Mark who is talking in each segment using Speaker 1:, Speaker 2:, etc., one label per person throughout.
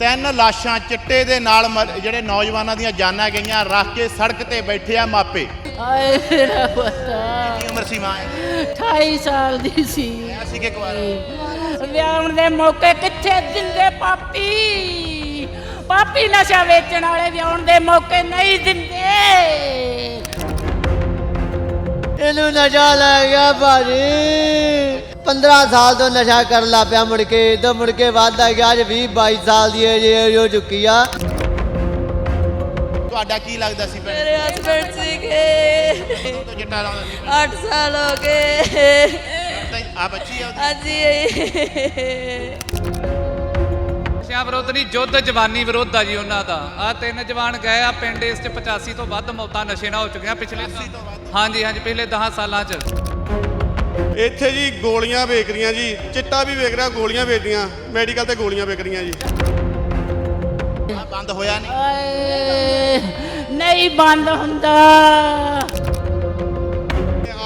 Speaker 1: ਤਿੰਨ ਲਾਸ਼ਾਂ ਚਿੱਟੇ ਦੇ ਨਾਲ ਮਰ- ਜਿਹੜੇ ਨੌਜਵਾਨਾਂ ਦੀਆਂ ਜਾਨਾਂ ਗਈਆਂ ਰੱਖ ਕੇ ਸੜਕ ਤੇ ਬੈਠੇ ਆ ਮਾਪੇ।
Speaker 2: ਆਏ ਮੇਰਾ ਪਤਾ।
Speaker 1: ਕੀ ਉਮਰ ਸੀ ਮਾਂ
Speaker 2: 28 ਸਾਲ ਦੀ ਸੀ।
Speaker 1: ਅਸੀਂ ਕਿ ਕੁਆਰ
Speaker 2: ਵਿਆਹਣ ਦੇ ਮੌਕੇ ਕਿੱਥੇ ਦਿੰਦੇ ਪਾਪੀ? ਪਾਪੀ ਨਸ਼ਾ ਵੇਚਣ ਵਾਲੇ ਵਿਆਹਣ ਦੇ ਮੌਕੇ ਨਹੀਂ ਦਿੰਦੇ।
Speaker 3: ਇਹਨੂੰ ਨਸ਼ਾ ਲੱਗ ਗਿਆ ਭਾਜੀ। 15 ਸਾਲ ਤੋਂ ਨਸ਼ਾ ਕਰਨ ਲੱਗ ਪਿਆ ਮੁੜ ਕੇ ਤੋਂ ਮੁੜ ਕੇ ਵੱਧਦਾ ਗਿਆ ਅੱਜ 20 22 ਸਾਲ ਦੀ ਏਜ ਹੋ ਚੁੱਕੀ ਆ।
Speaker 1: ਤੁਹਾਡਾ ਕੀ ਲੱਗਦਾ ਸੀ ਭੈਣ?
Speaker 4: ਮੇਰੇ ਹਸਬੰਡ ਸੀਗੇ।
Speaker 1: ਤੋਂ ਚਿੱਟਾ ਲਾਉਂਦਾ ਸੀ
Speaker 4: 8 ਸਾਲ ਹੋ ਗਏ।
Speaker 1: ਆ ਬੱਚੀ ਆ ਉਹਦੀ?
Speaker 4: ਹਾਂਜੀ।
Speaker 5: ਨਸ਼ਿਆਂ ਵਿਰੁੱਧ ਨਹੀਂ ਯੁੱਧ ਜਵਾਨੀ ਵਿਰੁੱਧ ਆ ਜੀ ਉਹਨਾਂ ਦਾ। ਆ ਤਿੰਨ ਜਵਾਨ ਗਏ ਆ ਪਿੰਡ ਇਸ ਚ 85 ਤੋਂ ਵੱਧ ਮੌਤਾਂ ਨਸ਼ੇ ਨਾਲ ਹੋ ਚੁੱਕੀਆਂ ਪਿਛਲੇ ਹਾਂਜੀ ਹਾਂਜੀ ਪਿਛਲੇ 10 ਸਾਲਾਂ ਚ।
Speaker 6: ਇੱਥੇ ਜੀ ਗੋਲੀਆਂ ਵੇਚ ਰਹੀਆਂ ਜੀ ਚਿੱਟਾ ਵੀ ਵੇਚ ਰਿਹਾ ਗੋਲੀਆਂ ਵੇਚਦੀਆਂ ਮੈਡੀਕਲ ਤੇ ਗੋਲੀਆਂ ਵੇਚ ਰਹੀਆਂ ਜੀ।
Speaker 1: ਬੰਦ ਹੋਇਆ ਨਹੀਂ?
Speaker 2: ਨਹੀਂ ਬੰਦ ਹੁੰਦਾ।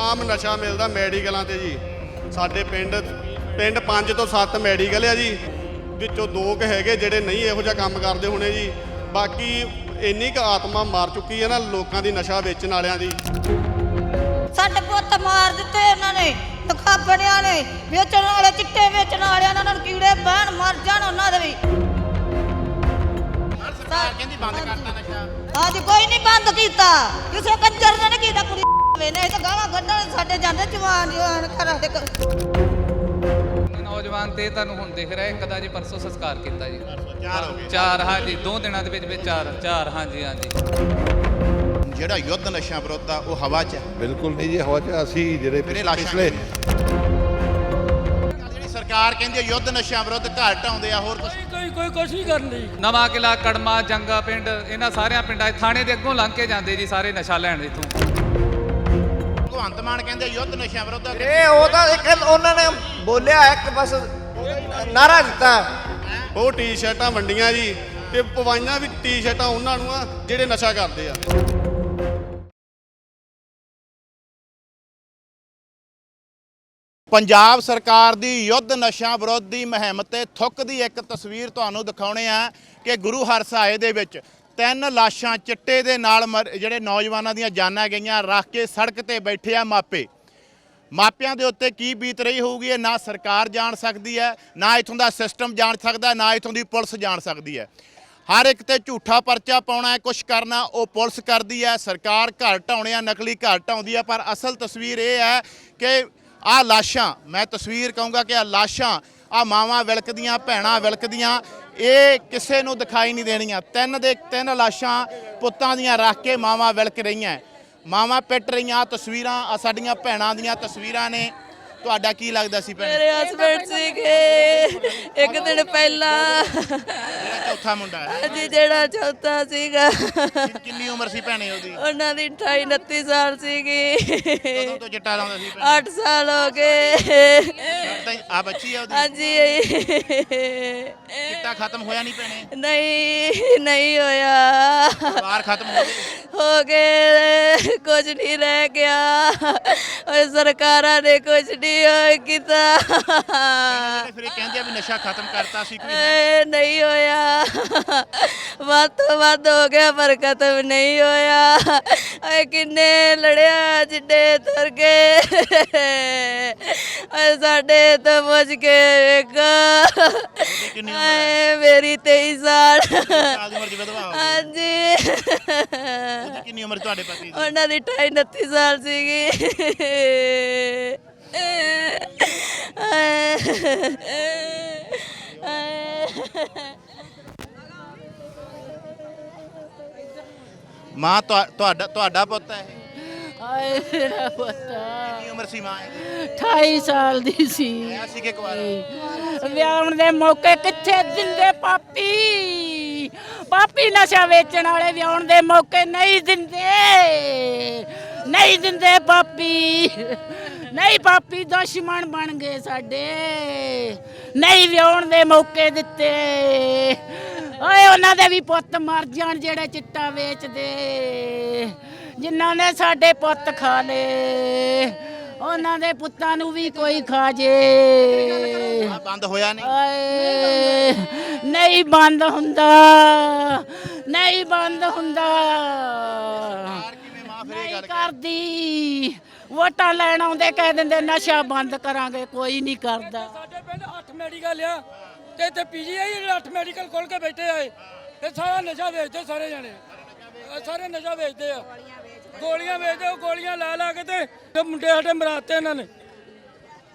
Speaker 6: ਆਮ ਨਸ਼ਾ ਮਿਲਦਾ ਮੈਡੀਕਲਾਂ ਤੇ ਜੀ। ਸਾਡੇ ਪਿੰਡ ਪਿੰਡ 5 ਤੋਂ 7 ਮੈਡੀਕਲ ਆ ਜੀ। ਵਿੱਚੋਂ ਦੋ ਕੁ ਹੈਗੇ ਜਿਹੜੇ ਨਹੀਂ ਇਹੋ ਜਿਹਾ ਕੰਮ ਕਰਦੇ ਹੋਣੇ ਜੀ। ਬਾਕੀ ਇੰਨੀ ਕੁ ਆਤਮਾ ਮਾਰ ਚੁੱਕੀ ਹੈ ਨਾ ਲੋਕਾਂ ਦੀ ਨਸ਼ਾ ਵੇਚਣ ਵਾਲਿਆਂ ਦੀ।
Speaker 4: ਸਾਡੇ ਪੁੱਤ ਮਾਰ ਦਿੱਤੇ ਉਹਨਾਂ ਨੇ ਤਖਾਬੜਿਆਂ ਨੇ ਵੇਚਣ ਵਾਲੇ ਚਿੱਟੇ ਵੇਚਣ ਵਾਲਿਆਂ ਨੇ ਉਹਨਾਂ ਨੂੰ ਕੀੜੇ ਬਹਿਣ ਮਰ ਜਾਣ ਉਹਨਾਂ ਦੇ ਵੀ।
Speaker 1: ਸਰਕਾਰ ਕਹਿੰਦੀ ਬੰਦ ਕਰਤਾ ਨਸ਼ਾ।
Speaker 4: ਅੱਜ ਕੋਈ ਨਹੀਂ ਬੰਦ ਕੀਤਾ। ਕਿਸੇ ਕੰਜਰ ਨੇ ਨਹੀਂ ਕੀਤਾ ਕੁੜੀ ਵੇ ਨਹੀਂ ਤਾਂ ਗਾਲਾਂ ਕੱਢਣ ਸਾਡੇ ਜਾਂਦੇ ਜਵਾਨ ਜਵਾਨ ਘਰਾਂ ਦੇ
Speaker 5: ਨੌਜਵਾਨ ਤੇ ਤੁਹਾਨੂੰ ਹੁਣ ਦਿਖ ਰਿਹਾ ਇੱਕ ਦਾ ਜੀ ਪਰਸੋਂ ਸੰਸਕਾਰ ਕੀਤਾ ਜੀ।
Speaker 1: ਚਾਰ ਹੋ ਗਏ।
Speaker 5: ਚਾਰ ਹਾਂਜੀ ਦੋ ਦਿਨਾਂ ਦੇ ਵਿੱਚ ਵਿੱਚ ਚਾਰ ਚਾਰ ਹਾਂਜੀ ਹਾਂਜੀ।
Speaker 1: ਜਿਹੜਾ ਯੁੱਧ ਨਸ਼ਾ ਵਿਰੁੱਧ ਆ ਉਹ ਹਵਾ 'ਚ ਹੈ
Speaker 7: ਬਿਲਕੁਲ ਨਹੀਂ ਜੀ ਹਵਾ ਚ ਅਸੀਂ ਜਿਹੜੇ
Speaker 1: ਲਾਸ਼ਾਂ
Speaker 7: ਪਿਛਲੇ
Speaker 1: ਜਿਹੜੀ ਸਰਕਾਰ ਕਹਿੰਦੀ ਹੈ ਯੁੱਧ ਨਸ਼ਾ ਵਿਰੁੱਧ ਘਰ ਢਾਉਂਦੇ ਆ ਹੋਰ ਕੁਝ
Speaker 5: ਨਵਾਂ ਕਿਲਾ ਕੜਮਾ ਜੰਗਾ ਪਿੰਡ ਇਹਨਾਂ ਸਾਰਿਆਂ ਪਿੰਡਾਂ 'ਚ ਥਾਣੇ ਦੇ ਅੱਗੋਂ ਲੰਘ ਕੇ ਜਾਂਦੇ ਜੀ ਸਾਰੇ ਨਸ਼ਾ ਲੈਣ ਇੱਥੋਂ।
Speaker 1: ਭਗਵੰਤ ਮਾਨ ਕਹਿੰਦੇ ਯੁੱਧ ਨਸ਼ਾ ਵਿਰੁੱਧ।
Speaker 8: ਇਹ ਉਹ ਤਾਂ ਇੱਕ ਉਹਨਾਂ ਨੇ ਬੋਲਿਆ ਇੱਕ ਬਸ ਨਾਰਾ ਦਿੱਤਾ
Speaker 6: ਉਹ ਟੀ-ਸ਼ਰਟਾਂ ਵੰਡੀਆਂ ਜੀ ਤੇ ਪਵਾਈਆਂ ਵੀ ਟੀ-ਸ਼ਰਟਾਂ ਉਹਨਾਂ ਨੂੰ ਆ ਜਿਹੜੇ ਨਸ਼ਾ ਕਰਦੇ ਆ
Speaker 1: ਪੰਜਾਬ ਸਰਕਾਰ ਦੀ ਯੁੱਧ ਨਸ਼ਾ ਵਿਰੋਧੀ ਮੁਹਿੰਮ ਤੇ ਥੁੱਕ ਦੀ ਇੱਕ ਤਸਵੀਰ ਤੁਹਾਨੂੰ ਦਿਖਾਉਣੇ ਆ ਕਿ ਗੁਰੂ ਹਰਸਾਏ ਦੇ ਵਿੱਚ ਤਿੰਨ ਲਾਸ਼ਾਂ ਚਿੱਟੇ ਦੇ ਨਾਲ ਮਰ- ਜਿਹੜੇ ਨੌਜਵਾਨਾਂ ਦੀਆਂ ਜਾਨਾਂ ਗਈਆਂ, ਰੱਖ ਕੇ ਸੜਕ ਤੇ ਬੈਠੇ ਆ ਮਾਪੇ। ਮਾਪਿਆਂ ਦੇ ਉੱਤੇ ਕੀ ਬੀਤ ਰਹੀ ਹੋਊਗੀ ਇਹ ਨਾ ਸਰਕਾਰ ਜਾਣ ਸਕਦੀ ਹੈ, ਨਾ ਇਥੋਂ ਦਾ ਸਿਸਟਮ ਜਾਣ ਸਕਦਾ, ਨਾ ਇਥੋਂ ਦੀ ਪੁਲਿਸ ਜਾਣ ਸਕਦੀ ਹੈ। ਹਰ ਇੱਕ ਤੇ ਝੂਠਾ ਪਰਚਾ ਪਾਉਣਾ ਹੈ ਕੁਝ ਕਰਨਾ, ਉਹ ਪੁਲਿਸ ਕਰਦੀ ਹੈ, ਸਰਕਾਰ ਘਰ ਢਾਉਣੇ ਆ ਨਕਲੀ ਘਰ ਢਾਉਂਦੀ ਹੈ, ਪਰ ਅਸਲ ਤਸਵੀਰ ਇਹ ਹੈ ਕਿ ਆਹ ਲਾਸ਼ਾਂ, ਮੈਂ ਤਸਵੀਰ ਕਹੂੰਗਾ ਕਿ ਆਹ ਲਾਸ਼ਾਂ ਆ ਮਾਵਾਂ ਵਿਲਕਦੀਆਂ, ਭੈਣਾਂ ਵਿਲਕਦੀਆਂ, ਇਹ ਕਿਸੇ ਨੂੰ ਦਿਖਾਈ ਨਹੀਂ ਦੇਣੀਆਂ। ਤਿੰਨ ਦੇ ਤਿੰਨ ਲਾਸ਼ਾਂ ਪੁੱਤਾਂ ਦੀਆਂ ਰੱਖ ਕੇ ਮਾਵਾਂ ਵਿਲਕ ਰਹੀਆਂ। ਮਾਵਾਂ ਪਿੱਟ ਰਹੀਆਂ ਤਸਵੀਰਾਂ, ਆਹ ਸਾਡੀਆਂ ਭੈਣਾਂ ਦੀਆਂ ਤਸਵੀਰਾਂ ਨੇ। ਤੁਹਾਡਾ ਕੀ ਲੱਗਦਾ ਸੀ ਭੈਣ?
Speaker 4: ਮੇਰੇ ਹਸਬੰਡ ਸੀਗੇ। ਇੱਕ ਦਿਨ ਪਹਿਲਾਂ।
Speaker 1: ਜਿਹੜਾ ਚੌਥਾ ਮੁੰਡਾ ਹੈ।
Speaker 4: ਹਾਂਜੀ ਜਿਹੜਾ ਚੌਥਾ ਸੀਗਾ।
Speaker 1: ਕਿੰਨ- ਕਿੰਨੀ ਉਮਰ ਸੀ ਭੈਣੇ ਉਹਦੀ?
Speaker 4: ਉਹਨਾਂ ਦੀ 28 29 ਸਾਲ ਸੀਗੀ।
Speaker 1: ਕਦੋਂ ਤੋਂ ਚਿੱਟਾ ਲਾਉਂਦਾ ਸੀ ਭੈਣੇ?
Speaker 4: 8 ਸਾਲ ਹੋ ਗਏ।
Speaker 1: ਆ ਬੱਚੀ ਆ ਉਹਦੀ।
Speaker 4: ਹਾਂਜੀ
Speaker 1: ਚਿੱਟਾ ਖਤਮ ਹੋਇਆ ਨਹੀਂ ਭੈਣੇ?
Speaker 4: ਨਹੀਂ ਨਹੀਂ ਹੋਇਆ।
Speaker 1: ਪਰਿਵਾਰ ਖਤਮ ਹੋ ਗਏ?
Speaker 4: ਹੋ ਗਏ ਕੁਝ ਨਹੀਂ ਰਹਿ ਗਿਆ। ਓਏ ਸਰਕਾਰਾਂ ਨੇ ਕੁਝ ਨਹੀਂ ਹੋਇਆ ਕੀਤਾ।
Speaker 1: ਜਿਹੜੇ ਫਿਰ ਇਹ ਕਹਿੰਦੇ ਆ ਵੀ ਨਸ਼ਾ ਖਤਮ ਕਰਤਾ ਸੀ ਕੋਈ
Speaker 4: ਏ, ਨਹੀਂ ਹੋਇਆ। ਵੱਧ ਤੋਂ ਵੱਧ ਹੋ ਗਿਆ ਪਰ ਖਤਮ ਨਹੀਂ ਹੋਇਆ। ਓਏ ਕਿੰਨੇ ਲੜਿਆ ਜਿੱਡੇ ਤੁਰ ਗਏ। ਓਏ ਸਾਡੇ ਤੋਂ ਮੁਝ ਕੇ ਵੇਖ।
Speaker 1: ਕਿੰਨੀ
Speaker 4: ਏ ਮੇਰੀ 23 ਸਾਲ।
Speaker 1: ਸਾਲ ਦੀ ਉਮਰ ਦੀ ਵਿਧਵਾ ਹੋ ਗਈ।
Speaker 4: ਹਾਂਜੀ।
Speaker 1: ਉਹਦੀ ਕਿੰਨੀ ਉਮਰ ਤੁਹਾਡੇ ਪਤੀ ਦੀ?
Speaker 4: ਉਹਨਾਂ ਦੀ 28 29 ਸਾਲ ਸੀਗੀ।
Speaker 1: ਮਾਂ ਤੁਹਾ- ਤੁਹਾਡਾ ਤੁਹਾਡਾ ਪੁੱਤ ਹੈ। ਇਹ
Speaker 2: ਆਏ ਮੇਰਾ ਪਤਾ।
Speaker 1: ਕਿੰਨੀ ਉਮਰ ਸੀ ਮਾਂ ਇਹਦੀ?
Speaker 2: 28 ਸਾਲ ਦੀ ਸੀ।
Speaker 1: ਆਇਆ ਸੀ ਕਿ ਕੁਆਰ
Speaker 2: ਵਿਆਹਣ ਦੇ ਮੌਕੇ ਕਿੱਥੇ ਦਿੰਦੇ ਪਾਪੀ? ਪਾਪੀ ਨਸ਼ਾ ਵੇਚਣ ਵਾਲੇ ਵਿਆਹਣ ਦੇ ਮੌਕੇ ਨਹੀਂ ਦਿੰਦੇ। ਨਹੀਂ ਦਿੰਦੇ ਪਾਪੀ। ਨਹੀਂ ਪਾਪੀ ਦੁਸ਼ਮਣ ਬਣ ਗਏ ਸਾਡੇ। ਨਹੀਂ ਵਿਆਹਣ ਦੇ ਮੌਕੇ ਦਿੱਤੇ। ਓਏ ਉਹਨਾਂ ਦੇ ਵੀ ਪੁੱਤ ਮਰ ਜਾਣ ਜਿਹੜੇ ਚਿੱਟਾ ਵੇਚਦੇ। ਜਿਨ੍ਹਾਂ ਨੇ ਸਾਡੇ ਪੁੱਤ ਖਾ ਲਏ ਉਹਨਾਂ ਦੇ ਪੁੱਤਾਂ ਨੂੰ ਵੀ ਕੋਈ ਖਾ ਜੇ।
Speaker 1: ਆਹ ਬੰਦ ਹੋਇਆ ਨਹੀਂ।
Speaker 2: ਆਏ ਨਹੀਂ ਬੰਦ ਹੁੰਦਾ ਨਹੀਂ ਬੰਦ ਹੁੰਦਾ।
Speaker 1: ਕਿਵੇਂ
Speaker 2: ਨਹੀਂ ਕਰਦੀ। ਵੋਟਾਂ ਲੈਣ ਆਉਂਦੇ ਕਹਿ ਦਿੰਦੇ ਨਸ਼ਾ ਬੰਦ ਕਰਾਂਗੇ ਕੋਈ ਨਹੀਂ ਕਰਦਾ।
Speaker 9: ਸਾਡੇ ਪਿੰਡ 8 ਮੈਡੀਕਲ ਆ ਤੇ ਇੱਥੇ ਪੀਜੀਆਈ ਜਿਹੜੇ 8 ਮੈਡੀਕਲ ਖੋਲ ਕੇ ਬੈਠੇ ਆਏ ਇਹ। ਸਾਰਾ ਨਸ਼ਾ ਵੇਚਦੇ ਸਾਰੇ ਜਣੇ। ਸਾਰੇ ਨਸ਼ਾ ਵੇਚਦੇ ਆ। ਗੋਲੀਆਂ ਵੇਚਦੇ ਉਹ ਗੋਲੀਆਂ ਲਾ ਲਾ ਕੇ ਤੇ ਤੇ ਮੁੰਡੇ ਸਾਡੇ ਮਰਾਤੇ ਇਹਨਾਂ ਨੇ।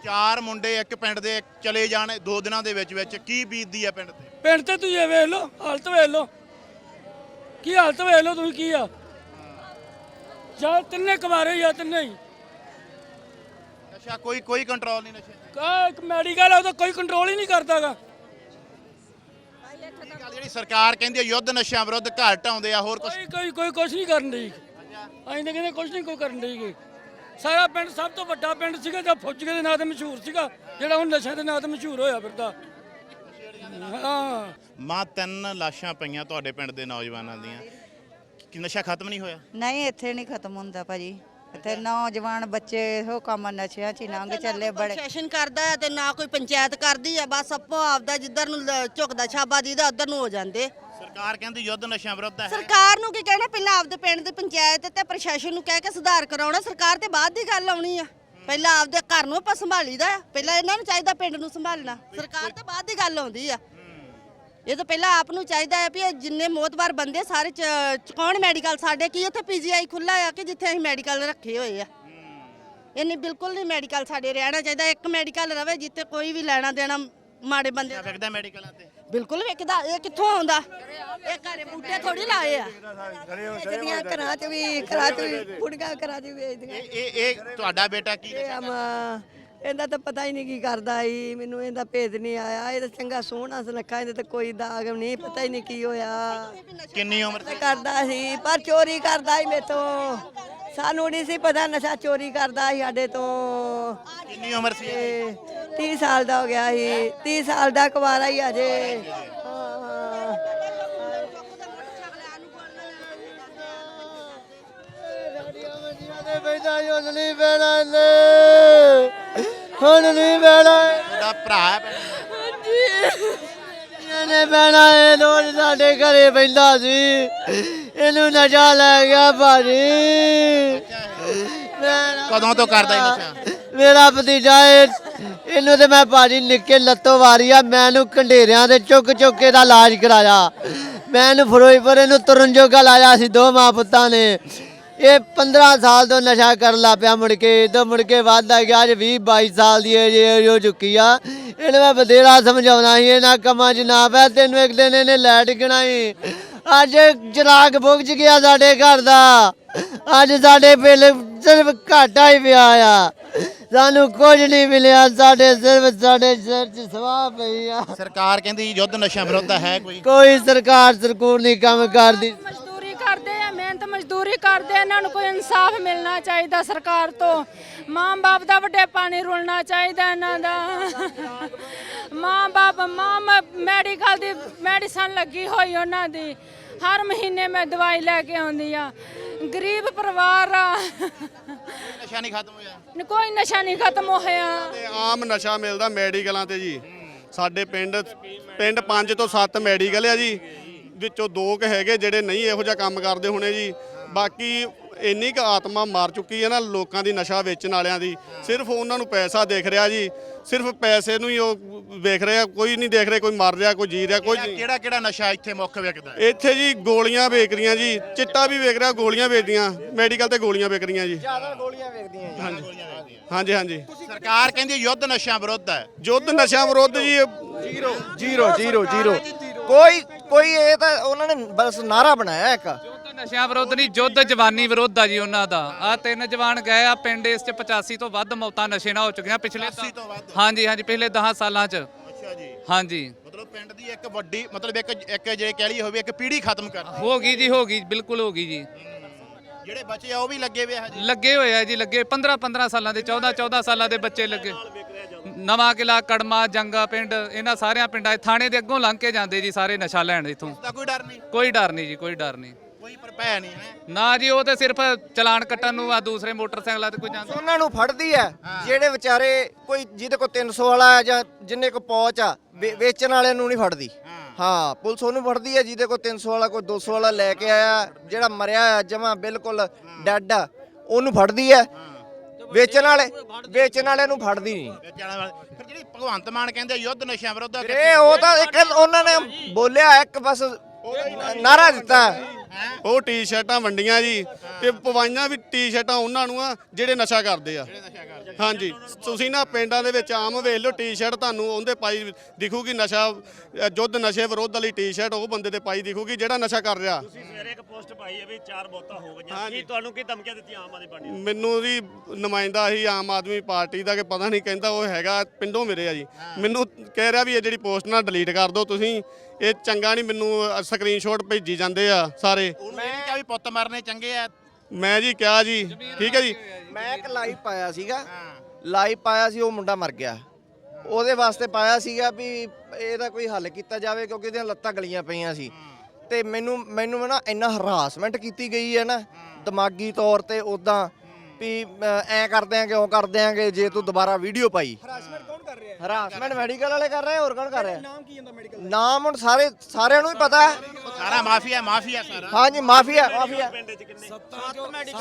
Speaker 1: ਚਾਰ ਮੁੰਡੇ ਇੱਕ ਪਿੰਡ ਦੇ ਚਲੇ ਜਾਣ ਦੋ ਦਿਨਾਂ ਦੇ ਵਿੱਚ ਵਿੱਚ ਕੀ ਬੀਤਦੀ ਆ ਪਿੰਡ ਤੇ?
Speaker 9: ਪਿੰਡ ਤੇ ਤੁਸੀਂ ਇਹ ਵੇਖ ਲਓ ਹਾਲਤ ਵੇਖ ਲਓ। ਕੀ ਹਾਲਤ ਵੇਖ ਲਓ ਤੁਸੀਂ ਕੀ ਆ? ਜਾਂ ਤਿੰਨੇ ਕੁਵਾਰੇ ਆ ਤਿੰਨੇ ਹੀ।
Speaker 1: ਨਸ਼ਾ ਕੋਈ ਕੋਈ ਕੰਟਰੋਲ ਨਹੀਂ ਨਸ਼ੇ
Speaker 9: ਕਾ ਇੱਕ ਮੈਡੀਕਲ ਆ ਉਹਦਾ ਕੋਈ ਕੰਟਰੋਲ ਹੀ ਨਹੀਂ ਕਰਦਾਗਾ।
Speaker 1: ਇਹ ਗੱਲ ਜਿਹੜੀ ਸਰਕਾਰ ਕਹਿੰਦੀ ਹੈ ਯੁੱਧ ਨਸ਼ਿਆਂ ਵਿਰੁੱਧ ਘਰ ਢਾਉਂਦੇ ਆ ਹੋਰ ਕੁਝ
Speaker 9: ਕੋਈ ਕੋਈ ਕੋਈ ਕੁਛ ਨਹੀਂ ਕਰਨ ਡਈ। ਅਸੀਂ ਤਾਂ ਕਹਿੰਦੇ ਕੁਛ ਨਹੀਂ ਕੋਈ ਕਰਨ ਡਈ ਸਾਰਾ ਪਿੰਡ ਸਭ ਤੋਂ ਵੱਡਾ ਪਿੰਡ ਸੀਗਾ ਜਾਂ ਫੁੱਜਗੇ ਦੇ ਨਾਂ ਤੇ ਮਸ਼ਹੂਰ ਸੀਗਾ ਜਿਹੜਾ ਹੁਣ ਨਸ਼ਿਆਂ ਦੇ ਨਾਂ ਤੇ ਮਸ਼ਹੂਰ ਹੋਇਆ ਫਿਰਦਾ। ਹਾਂ।
Speaker 1: ਮਾਂ ਤਿੰਨ ਲਾਸ਼ਾਂ ਪਈਆਂ ਤੁਹਾਡੇ ਪਿੰਡ ਦੇ ਨੌਜਵਾਨਾਂ ਦੀਆਂ। ਕਿ ਨਸ਼ਾ ਖਤਮ ਨਹੀਂ ਹੋਇਆ?
Speaker 10: ਨਹੀਂ ਇੱਥੇ ਨਹੀਂ ਖਤਮ ਹੁੰਦਾ ਭਾਜੀ। ਇੱਥੇ ਨੌਜਵਾਨ ਬੱਚੇ ਇਹੋ ਕੰਮ ਨਸ਼ਿਆਂ 'ਚ ਹੀ ਲੰਘ ਚੱਲੇ ਬੜੇ।
Speaker 11: ਪ੍ਰਸ਼ਾਸਨ ਕਰਦਾ ਹੈ ਤੇ ਨਾ ਕੋਈ ਪੰਚਾਇਤ ਕਰਦੀ ਆ ਬਸ ਆਪੋ ਆਪਦਾ ਜਿੱਧਰ ਨੂੰ ਲ- ਝੁਕਦਾ ਛਾਬਾ ਦੀਦਾ ਉਧਰ ਨੂੰ ਹੋ ਜਾਂਦੇ।
Speaker 1: ਸਰਕਾਰ ਕਹਿੰਦੀ ਯੁੱਧ ਨਸ਼ਿਆਂ ਵਿਰੁੱਧ ਹੈ।
Speaker 11: ਸਰਕਾਰ ਨੂੰ ਕੀ ਕਹਿਣਾ? ਪਹਿਲਾਂ ਆਪਦੇ ਪਿੰਡ ਦੀ ਪੰਚਾਇਤ ਤੇ ਪ੍ਰਸ਼ਾਸਨ ਨੂੰ ਕਹਿ ਕੇ ਸੁਧਾਰ ਕਰਾਉਣਾ ਸਰਕਾਰ ਤੇ ਬਾਅਦ ਦੀ ਗੱਲ ਆਉਣੀ ਆ। ਪਹਿਲਾਂ ਆਪਦੇ ਘਰ ਨੂੰ ਆਪਾਂ ਸੰਭਾਲੀਦਾ ਆ। ਪਹਿਲਾਂ ਇਹਨਾਂ ਨੂੰ ਚਾਹੀਦਾ ਪਿੰਡ ਨੂੰ ਸੰਭਾਲਣਾ। ਸਰਕਾਰ ਤੇ ਬਾਅਦ ਦੀ ਗੱਲ ਆਉਂਦੀ ਆ। ਇਹ ਤਾਂ ਪਹਿਲਾਂ ਆਪ ਨੂੰ ਚਾਹੀਦਾ ਹੈ ਵੀ ਇਹ ਜਿੰਨੇ ਮੋਤਬਾਰ ਬੰਦੇ ਸਾਰੇ ਚ- ਚੁਕਾਉਣ ਮੈਡੀਕਲ ਸਾਡੇ ਕੀ ਉੱਥੇ ਪੀਜੀਆਈ ਖੁੱਲਾ ਆ ਕਿ ਜਿੱਥੇ ਅਸੀਂ ਮੈਡੀਕਲ ਰੱਖੇ ਹੋਏ ਆ? ਇਹਨੇ ਬਿਲਕੁਲ ਨਹੀਂ ਮੈਡੀਕਲ ਸਾਡੇ ਰਹਿਣਾ ਚਾਹੀਦਾ ਇੱਕ ਮੈਡੀਕਲ ਰਵੇ ਜਿੱਥੇ ਕੋਈ ਵੀ ਲੈਣਾ ਦੇਣਾ ਮਾੜੇ ਬੰਦੇ
Speaker 1: ਵਿਕਦਾ ਮੈਡੀਕਲਾਂ ਤੇ
Speaker 11: ਬਿਲਕੁਲ ਵੇਖਦਾ ਇਹ ਕਿੱਥੋਂ ਆਉਂਦਾ? ਇਹ ਘਰੇ ਬੂਟੇ ਥੋੜੀ ਲਾਏ ਆ।
Speaker 10: ਵੇਚਦੀਆਂ ਘਰਾਂ 'ਚ ਵੀ ਘਰਾਂ 'ਚ ਵੀ ਬੁੜੀਆਂ ਘਰਾਂ 'ਚ ਵੀ ਵੇਚਦੀਆਂ
Speaker 1: ਇਹ ਇਹ ਤੁਹਾਡਾ ਬੇਟਾ ਕੀ
Speaker 10: ਇਹ ਇਹਦਾ ਤਾਂ ਪਤਾ ਹੀ ਨਹੀਂ ਕੀ ਕਰਦਾ ਈ ਮੈਨੂੰ ਇਹਦਾ ਭੇਦ ਨਹੀਂ ਆਇਆ ਇਹ ਤਾਂ ਚੰਗਾ ਸੋਹਣਾ ਸੁਨੱਖਾ ਇਹਦੇ ਤੇ ਕੋਈ ਦਾਗ ਨਹੀਂ ਪਤਾ ਹੀ ਨਹੀਂ ਕੀ ਹੋਇਆ।
Speaker 1: ਕਿੰਨੀ ਉਮਰ
Speaker 10: ਤੇ ਕਰਦਾ ਸੀ ਪਰ ਚੋਰੀ ਕਰਦਾ ਹੀ ਮੇਤੋਂ। ਸਾਨੂੰ ਨਹੀਂ ਸੀ ਪਤਾ ਨਸ਼ਾ ਚੋਰੀ ਕਰਦਾ ਸੀ ਸਾਡੇ ਤੋਂ।
Speaker 1: ਕਿੰਨੀ ਉਮਰ ਸੀ ਇਹਦੀ?
Speaker 10: ਤੇ 30 ਸਾਲ ਦਾ ਹੋ ਗਿਆ ਸੀ 30 ਸਾਲ ਦਾ ਕੁਵਾਰਾ ਹੀ ਅਜੇ ਹਾਂ
Speaker 3: ਬੈਠਾ ਹੁਣ ਨਹੀਂ ਬਹਿਣਾ ਇਹਨੇ। ਹੁਣ ਨਹੀਂ ਬਹਿਣਾ
Speaker 1: ਤੁਹਾਡਾ ਭਰਾ ਹੈ
Speaker 3: ਇਹਨੇ ਬਹਿਣਾ ਇਹ ਰੋਜ਼ ਸਾਡੇ ਘਰੇ ਬੈਠਾ ਸੀ। ਇਹਨੂੰ ਨਸ਼ਾ ਲੈ ਗਿਆ ਭਾਜੀ। ਮੇਰਾ
Speaker 1: ਕਦੋਂ ਤੋਂ ਕਰਦਾ ਇਹ ਨਸ਼ਾ?
Speaker 3: ਮੇਰਾ ਭਤੀਜਾ ਇਹ ਇਹਨੂੰ ਤੇ ਮੈਂ ਭਾਜੀ ਨਿੱਕੇ ਲੱਤੋਂ ਵਾਰੀਆ ਮੈਂ ਇਹਨੂੰ ਕੰਢੇਰਿਆਂ ਦੇ ਚੁੱਕ ਚੁੱਕ ਕੇ ਦਾ ਇਲਾਜ ਕਰਾਇਆ। ਮੈਂ ਇਹਨੂੰ ਫਿਰੋਜ਼ਪੁਰ ਇਹਨੂੰ ਤੁਰਨ ਜੋਗਾ ਲਾਇਆ ਸੀ ਦੋ ਮਾਂ ਪੁੱਤਾਂ ਨੇ। ਇਹ 15 ਸਾਲ ਤੋਂ ਨਸ਼ਾ ਕਰਨ ਲੱਗ ਪਿਆ ਮੁੜ ਕੇ ਤੋਂ ਮੁੜ ਕੇ ਵੱਧਦਾ ਗਿਆ ਅੱਜ 20 22 ਸਾਲ ਦੀ ਏਜ ਹੋ ਚੁੱਕੀ ਆ। ਇਹਨੂੰ ਮੈਂ ਬਥੇਰਾ ਸਮਝਾਉਣਾ ਸੀ ਇਹਨਾਂ ਕੰਮਾਂ 'ਚ ਨਾ ਪੈ ਤੈਨੂੰ ਇੱਕ ਦਿਨ ਇਹਨੇ ਲੈਟ ਗਿਣਾਈ। ਅੱਜ ਚਿਰਾਗ ਬੁੱਝ ਗਿਆ ਸਾਡੇ ਘਰ ਦਾ। ਅੱਜ ਸਾਡੇ ਬਿੱਲ ਸਿਰਫ ਘਾਟਾ ਹੀ ਪਿਆ ਆ। ਸਾਨੂੰ ਕੁਝ ਨਹੀਂ ਮਿਲਿਆ ਸਾਡੇ ਸਿਰਫ ਸਾਡੇ ਸਿਰ 'ਚ ਸਵਾਹ ਪਈ ਆ।
Speaker 1: ਸਰਕਾਰ ਕਹਿੰਦੀ ਯੁੱਧ ਨਸ਼ਿਆਂ ਵਿਰੁੱਧ ਹੈ ਕੋਈ?
Speaker 3: ਕੋਈ ਸਰਕਾਰ ਸਰਕੂਰ ਨਹੀਂ ਕੰਮ ਕਰਦੀ।
Speaker 12: ਕਰਦੇ ਆ ਮਿਹਨਤ ਮਜ਼ਦੂਰੀ ਕਰਦੇ ਆ, ਇਹਨਾਂ ਨੂੰ ਕੋਈ ਇਨਸਾਫ ਮਿਲਣਾ ਚਾਹੀਦਾ ਸਰਕਾਰ ਤੋਂ। ਮਾਂ-ਬਾਪ ਦਾ ਵੱਡੇ ਪਾਣੀ ਰੁਲਣਾ ਚਾਹੀਦਾ ਇਹਨਾਂ ਦਾ। ਮਾਂ-ਬਾਪ ਮਾਂ ਮ- ਮੈਡੀਕਲ ਦੀ ਮੈਡੀਸਨ ਲੱਗੀ ਹੋਈ ਉਹਨਾਂ ਦੀ। ਹਰ ਮਹੀਨੇ ਮੈਂ ਦਵਾਈ ਲੈ ਕੇ ਆਉਂਦੀ ਆ। ਗਰੀਬ ਪਰਿਵਾਰ ਆ।
Speaker 1: ਨਸ਼ਾ ਨਹੀਂ ਖਤਮ ਹੋਇਆ?
Speaker 12: ਕੋਈ ਨਸ਼ਾ ਨਹੀਂ ਖਤਮ ਹੋਇਆ।
Speaker 6: ਤੇ ਆਮ ਨਸ਼ਾ ਮਿਲਦਾ ਮੈਡੀਕਲਾਂ ਤੇ ਜੀ। ਸਾਡੇ ਪਿੰਡ ਪਿੰਡ 5 ਤੋਂ 7 ਮੈਡੀਕਲ ਆ ਜੀ। ਵਿੱਚੋਂ ਦੋ ਕ ਹੈਗੇ ਜਿਹੜੇ ਨਹੀਂ ਇਹੋ ਜਿਹਾ ਕੰਮ ਕਰਦੇ ਹੋਣੇ ਜੀ। ਬਾਕੀ ਇੰਨੀ ਕ ਆਤਮਾ ਮਾਰ ਚੁੱਕੀ ਹੈ ਨਾ ਲੋਕਾਂ ਦੀ ਨਸ਼ਾ ਵੇਚਣ ਵਾਲਿਆਂ ਦੀ। ਸਿਰਫ ਉਹਨਾਂ ਨੂੰ ਪੈਸਾ ਦੇਖ ਰਿਹਾ ਜੀ। ਸਿਰਫ ਪੈਸੇ ਨੂੰ ਹੀ ਉਹ ਵੇਖ ਰਿਹਾ ਕੋਈ ਨਹੀਂ ਦੇਖ ਰਿਹਾ ਕੋਈ ਮਰ ਰਿਹਾ ਕੋਈ ਜੀ ਰਿਹਾ ਕੋਈ ਨਹੀਂ।
Speaker 1: ਕਿਹੜਾ ਕਿਹੜਾ ਨਸ਼ਾ ਇੱਥੇ ਮੁੱਖ ਵਿਕਦਾ ਹੈ?
Speaker 6: ਇੱਥੇ ਜੀ ਗੋਲੀਆਂ ਵੇਚ ਰਹੀਆਂ ਜੀ। ਚਿੱਟਾ ਵੀ ਵੇਚ ਰਿਹਾ ਗੋਲੀਆਂ ਵੇਚਦੀਆਂ ਮੈਡੀਕਲ ਤੇ ਗੋਲੀਆਂ ਵੇਚ ਰਹੀਆਂ ਜੀ।
Speaker 8: ਜ਼ਿਆਦਾ ਗੋਲੀਆਂ ਵੇਚਦੀਆਂ ਜੀ।
Speaker 6: ਹਾਂਜੀ ਹਾਂਜੀ।
Speaker 1: ਸਰਕਾਰ ਕਹਿੰਦੀ ਯੁੱਧ ਨਸ਼ਿਆਂ ਵਿਰੁੱਧ ਹੈ।
Speaker 6: ਯੁੱਧ ਨਸ਼ਾ ਵਿਰੁੱਧ ਜੀ।
Speaker 8: ਜ਼ੀਰੋ ਜ਼ੀਰੋ ਜ਼ੀਰੋ ਜ਼ੀਰੋ ਕੋਈ ਕੋਈ ਇਹ ਤਾਂ ਉਹਨਾਂ ਨੇ ਬਸ ਨਾਰਾ ਬਣਾਇਆ ਇੱਕ।
Speaker 5: ਯੁੱਧ ਨਸ਼ਿਆਂ ਵਿਰੁੱਧ ਨਹੀਂ ਯੁੱਧ ਜਵਾਨੀ ਵਿਰੁੱਧ ਆ ਜੀ ਉਹਨਾਂ ਦਾ। ਆ ਤਿੰਨ ਜਵਾਨ ਗਏ ਆ ਪਿੰਡ ਇਸ ਚ 85 ਤੋਂ ਵੱਧ ਮੌਤਾਂ ਨਸ਼ੇ ਨਾਲ ਹੋ ਚੁੱਕੀਆਂ ਪਿਛਲੇ
Speaker 1: 80 ਤੋਂ ਵੱਧ।
Speaker 5: ਹਾਂਜੀ ਹਾਂਜੀ ਪਿਛਲੇ 10 ਸਾਲਾਂ ਚ।
Speaker 1: ਅੱਛਾ ਜੀ।
Speaker 5: ਹਾਂਜੀ।
Speaker 1: ਮਤਲਬ ਪਿੰਡ ਦੀ ਇੱਕ ਵੱਡੀ ਮਤਲਬ ਇੱਕ ਇੱਕ ਜੇ ਕਹਿ ਲਈ ਹੋਵੇ ਇੱਕ ਪੀੜ੍ਹੀ ਖਤਮ ਕਰ
Speaker 5: ਹੋ ਗਈ ਜੀ ਹੋ ਗਈ ਬਿਲਕੁਲ ਹੋ ਗਈ ਜੀ।
Speaker 1: ਜਿਹੜੇ ਬੱਚੇ ਆ ਉਹ ਵੀ ਲੱਗੇ ਵੇ ਹਜੇ?
Speaker 5: ਲੱਗੇ ਹੋਏ ਆ ਜੀ ਲੱਗੇ। 15 15 ਸਾਲਾਂ ਦੇ 14 14 ਸਾਲਾਂ ਦੇ ਬੱਚੇ ਲੱਗੇ। ਨਵਾਂ ਕਿਲਾ ਕੜਮਾ ਜੰਗਾ ਪਿੰਡ ਇਹਨਾਂ ਸਾਰਿਆਂ ਪਿੰਡਾਂ ਦੇ ਥਾਣੇ ਦੇ ਅੱਗੋਂ ਲੰਘ ਕੇ ਜਾਂਦੇ ਜੀ ਸਾਰੇ ਨਸ਼ਾ ਲੈਣ ਇਥੋਂ।
Speaker 1: ਤਾਂ ਕੋਈ ਡਰ ਨਹੀਂ?
Speaker 5: ਕੋਈ ਡਰ ਨਹੀਂ ਜੀ ਕੋਈ ਡਰ ਨਹੀਂ।
Speaker 1: ਕੋਈ ਪਰਪੈ ਨਹੀਂ ਹੈ।
Speaker 5: ਨਾ ਜੀ ਉਹ ਤੇ ਸਿਰਫ ਚਲਾਨ ਕੱਟਣ ਨੂੰ ਆ ਦੂਸਰੇ ਮੋਟਰਸਾਈਕਲਾਂ ਤੇ ਕੋਈ ਜਾਂਦਾ।
Speaker 8: ਉਹਨਾਂ ਨੂੰ ਫੜਦੀ ਹੈ ਜਿਹੜੇ ਵਿਚਾਰੇ ਕੋਈ ਜਿਹਦੇ ਕੋਲ 300 ਵਾਲਾ ਜਾਂ ਜਿੰਨੇ ਕੋ ਪਹੁੰਚ ਆ ਵੇ- ਵੇਚਣ ਵਾਲਿਆਂ ਨੂੰ ਨਹੀਂ ਫੜਦੀ। ਹਾਂ ਪੁਲਿਸ ਉਹਨੂੰ ਫੜਦੀ ਹੈ ਜਿਹਦੇ ਕੋਲ 300 ਵਾਲਾ ਕੋਈ 200 ਵਾਲਾ ਲੈ ਕੇ ਆਇਆ ਜਿਹੜਾ ਮਰਿਆ ਆ ਜਮਾ ਬਿਲਕੁਲ ਡੈੱਡ ਆ ਉਹਨੂੰ ਫੜਦੀ ਹੈ। ਵੇਚਣ ਵਾਲੇ ਵੇਚਣ ਵਾਲਿਆਂ ਨੂੰ ਫੜਦੀ ਨਹੀਂ।
Speaker 1: ਵਾਲੇ ਫਿਰ ਜਿਹੜੀ ਭਗਵੰਤ ਮਾਨ ਕਹਿੰਦੇ ਯੁੱਧ ਨਸ਼ਿਆਂ ਵਿਰੁੱਧ
Speaker 8: ਵੀਰੇ ਉਹ ਤਾਂ ਇੱਕ ਉਹਨਾਂ ਨੇ ਬੋਲਿਆ ਇੱਕ ਬਸ ਨਾਰਾ ਦਿੱਤਾ।
Speaker 6: ਉਹ ਟੀ-ਸ਼ਰਟਾਂ ਵੰਡੀਆਂ ਜੀ ਤੇ ਪਵਾਈਆਂ ਵੀ ਟੀ-ਸ਼ਰਟਾਂ ਉਹਨਾਂ ਨੂੰ ਆ ਜਿਹੜੇ ਨਸ਼ਾ ਕਰਦੇ ਆ। ਹਾਂਜੀ ਤੁਸੀਂ ਨਾ ਪਿੰਡਾਂ ਦੇ ਵਿੱਚ ਆਮ ਵੇਖ ਲਓ ਟੀ-ਸ਼ਰਟ ਤੁਹਾਨੂੰ ਉਹਦੇ ਪਾਈ ਦਿਖੂਗੀ ਨਸ਼ਾ ਅ, ਨਸ਼ੇ ਵਿਰੁੱਧ ਵਾਲੀ ਟੀ-ਸ਼ਰਟ ਉਹ ਬੰਦੇ ਤੇ ਪਾਈ ਦਿਖੂਗੀ ਜਿਹੜਾ ਨਸ਼ਾ ਕਰ ਰਿਹਾ।
Speaker 13: ਸਵੇਰੇ ਇੱਕ ਪੋਸਟ ਪਾਈ ਹੈ ਵੀ ਚਾਰ ਮੌਤਾਂ ਹੋ ਗਈਆਂ। ਕੀ ਤੁਹਾਨੂੰ ਕੀ ਧਮਕੀਆਂ ਦਿੱਤੀਆਂ ਆਮ ਆਦਮੀ ਪਾਰਟੀ ਨੇ?
Speaker 6: ਮੈਨੂੰ ਜੀ ਨੁਮਾਇੰਦਾ ਹੀ ਆਮ ਆਦਮੀ ਪਾਰਟੀ ਦਾ ਕਿ ਪਤਾ ਨਹੀਂ ਕਹਿੰਦਾ ਉਹ ਹੈਗਾ ਪਿੰਡੋਂ ਮੇਰੇ ਆ ਜੀ। ਮੈਨੂੰ ਕਹਿ ਰਿਹਾ ਵੀ ਇਹ ਜਿਹੜੀ ਪੋਸਟ ਨਾ ਡਿਲੀਟ ਕਰ ਦਿਓ ਤੁਸੀਂ ਇਹ ਚੰਗਾ ਨਹੀਂ ਮੈਨੂੰ ਸਕਰੀਨਸ਼ਾਟ ਭੇਜੀ ਜਾਂਦੇ ਆ ਸਾਰੇ।
Speaker 1: ਨਹੀਂ ਕਿਹਾ ਵੀ ਪੁੱਤ ਮਰਨੇ ਚੰਗੇ ਆ।
Speaker 6: ਮੈਂ ਜੀ ਕਿਹਾ ਜੀ ਠੀਕ ਹੈ ਜੀ?
Speaker 8: ਮੈਂ ਇੱਕ ਲਾਈਵ ਪਾਇਆ ਸੀਗਾ। ਲਾਈਵ ਪਾਇਆ ਸੀ ਉਹ ਮੁੰਡਾ ਮਰ ਗਿਆ। ਉਹਦੇ ਵਾਸਤੇ ਪਾਇਆ ਸੀਗਾ ਵੀ ਇਹਦਾ ਕੋਈ ਹੱਲ ਕੀਤਾ ਜਾਵੇ ਕਿਉਂਕਿ ਇਹਦੀਆਂ ਲੱਤਾਂ ਗਲੀਆਂ ਪਈਆਂ ਸੀ। ਤੇ ਮੈਨੂੰ ਮੈਨੂੰ ਨਾ ਇੰਨਾ ਹਰਾਸਮੈਂਟ ਕੀਤੀ ਗਈ ਹੈ ਨਾ ਦਿਮਾਗੀ ਤੌਰ ਤੇ ਉਦਾਂ ਵੀ ਐ ਕਰਦੇ ਆ ਕਿਉਂ ਕਰਦੇ ਆਂਗੇ ਜੇ ਤੂੰ ਦੁਬਾਰਾ ਵੀਡੀਓ ਪਾਈ। ਹਰਾਸਮੈਂਟ ਕੌਣ ਕਰ ਰਿਹਾ ਹਰਾਸਮੈਂਟ ਮੈਡੀਕਲ ਵਾਲੇ ਕਰ ਰਹੇ ਹੋਰ ਕੌਣ ਕਰ ਰਿਹਾ ਨਾਮ ਕੀ ਹੁੰਦਾ ਮੈਡੀਕਲ ਨਾਮ ਹੁਣ ਸਾਰੇ ਸਾਰਿਆਂ ਨੂੰ ਹੀ ਪਤਾ ਹੈ।
Speaker 1: ਸਾਰਾ ਮਾਫੀਆ ਮਾਫੀਆ ਸਾਰਾ।
Speaker 8: ਹਾਂਜੀ ਮਾਫੀਆ ਮਾਫੀਆ।
Speaker 13: ਪਿੰਡ 'ਚ ਕਿੰਨੇ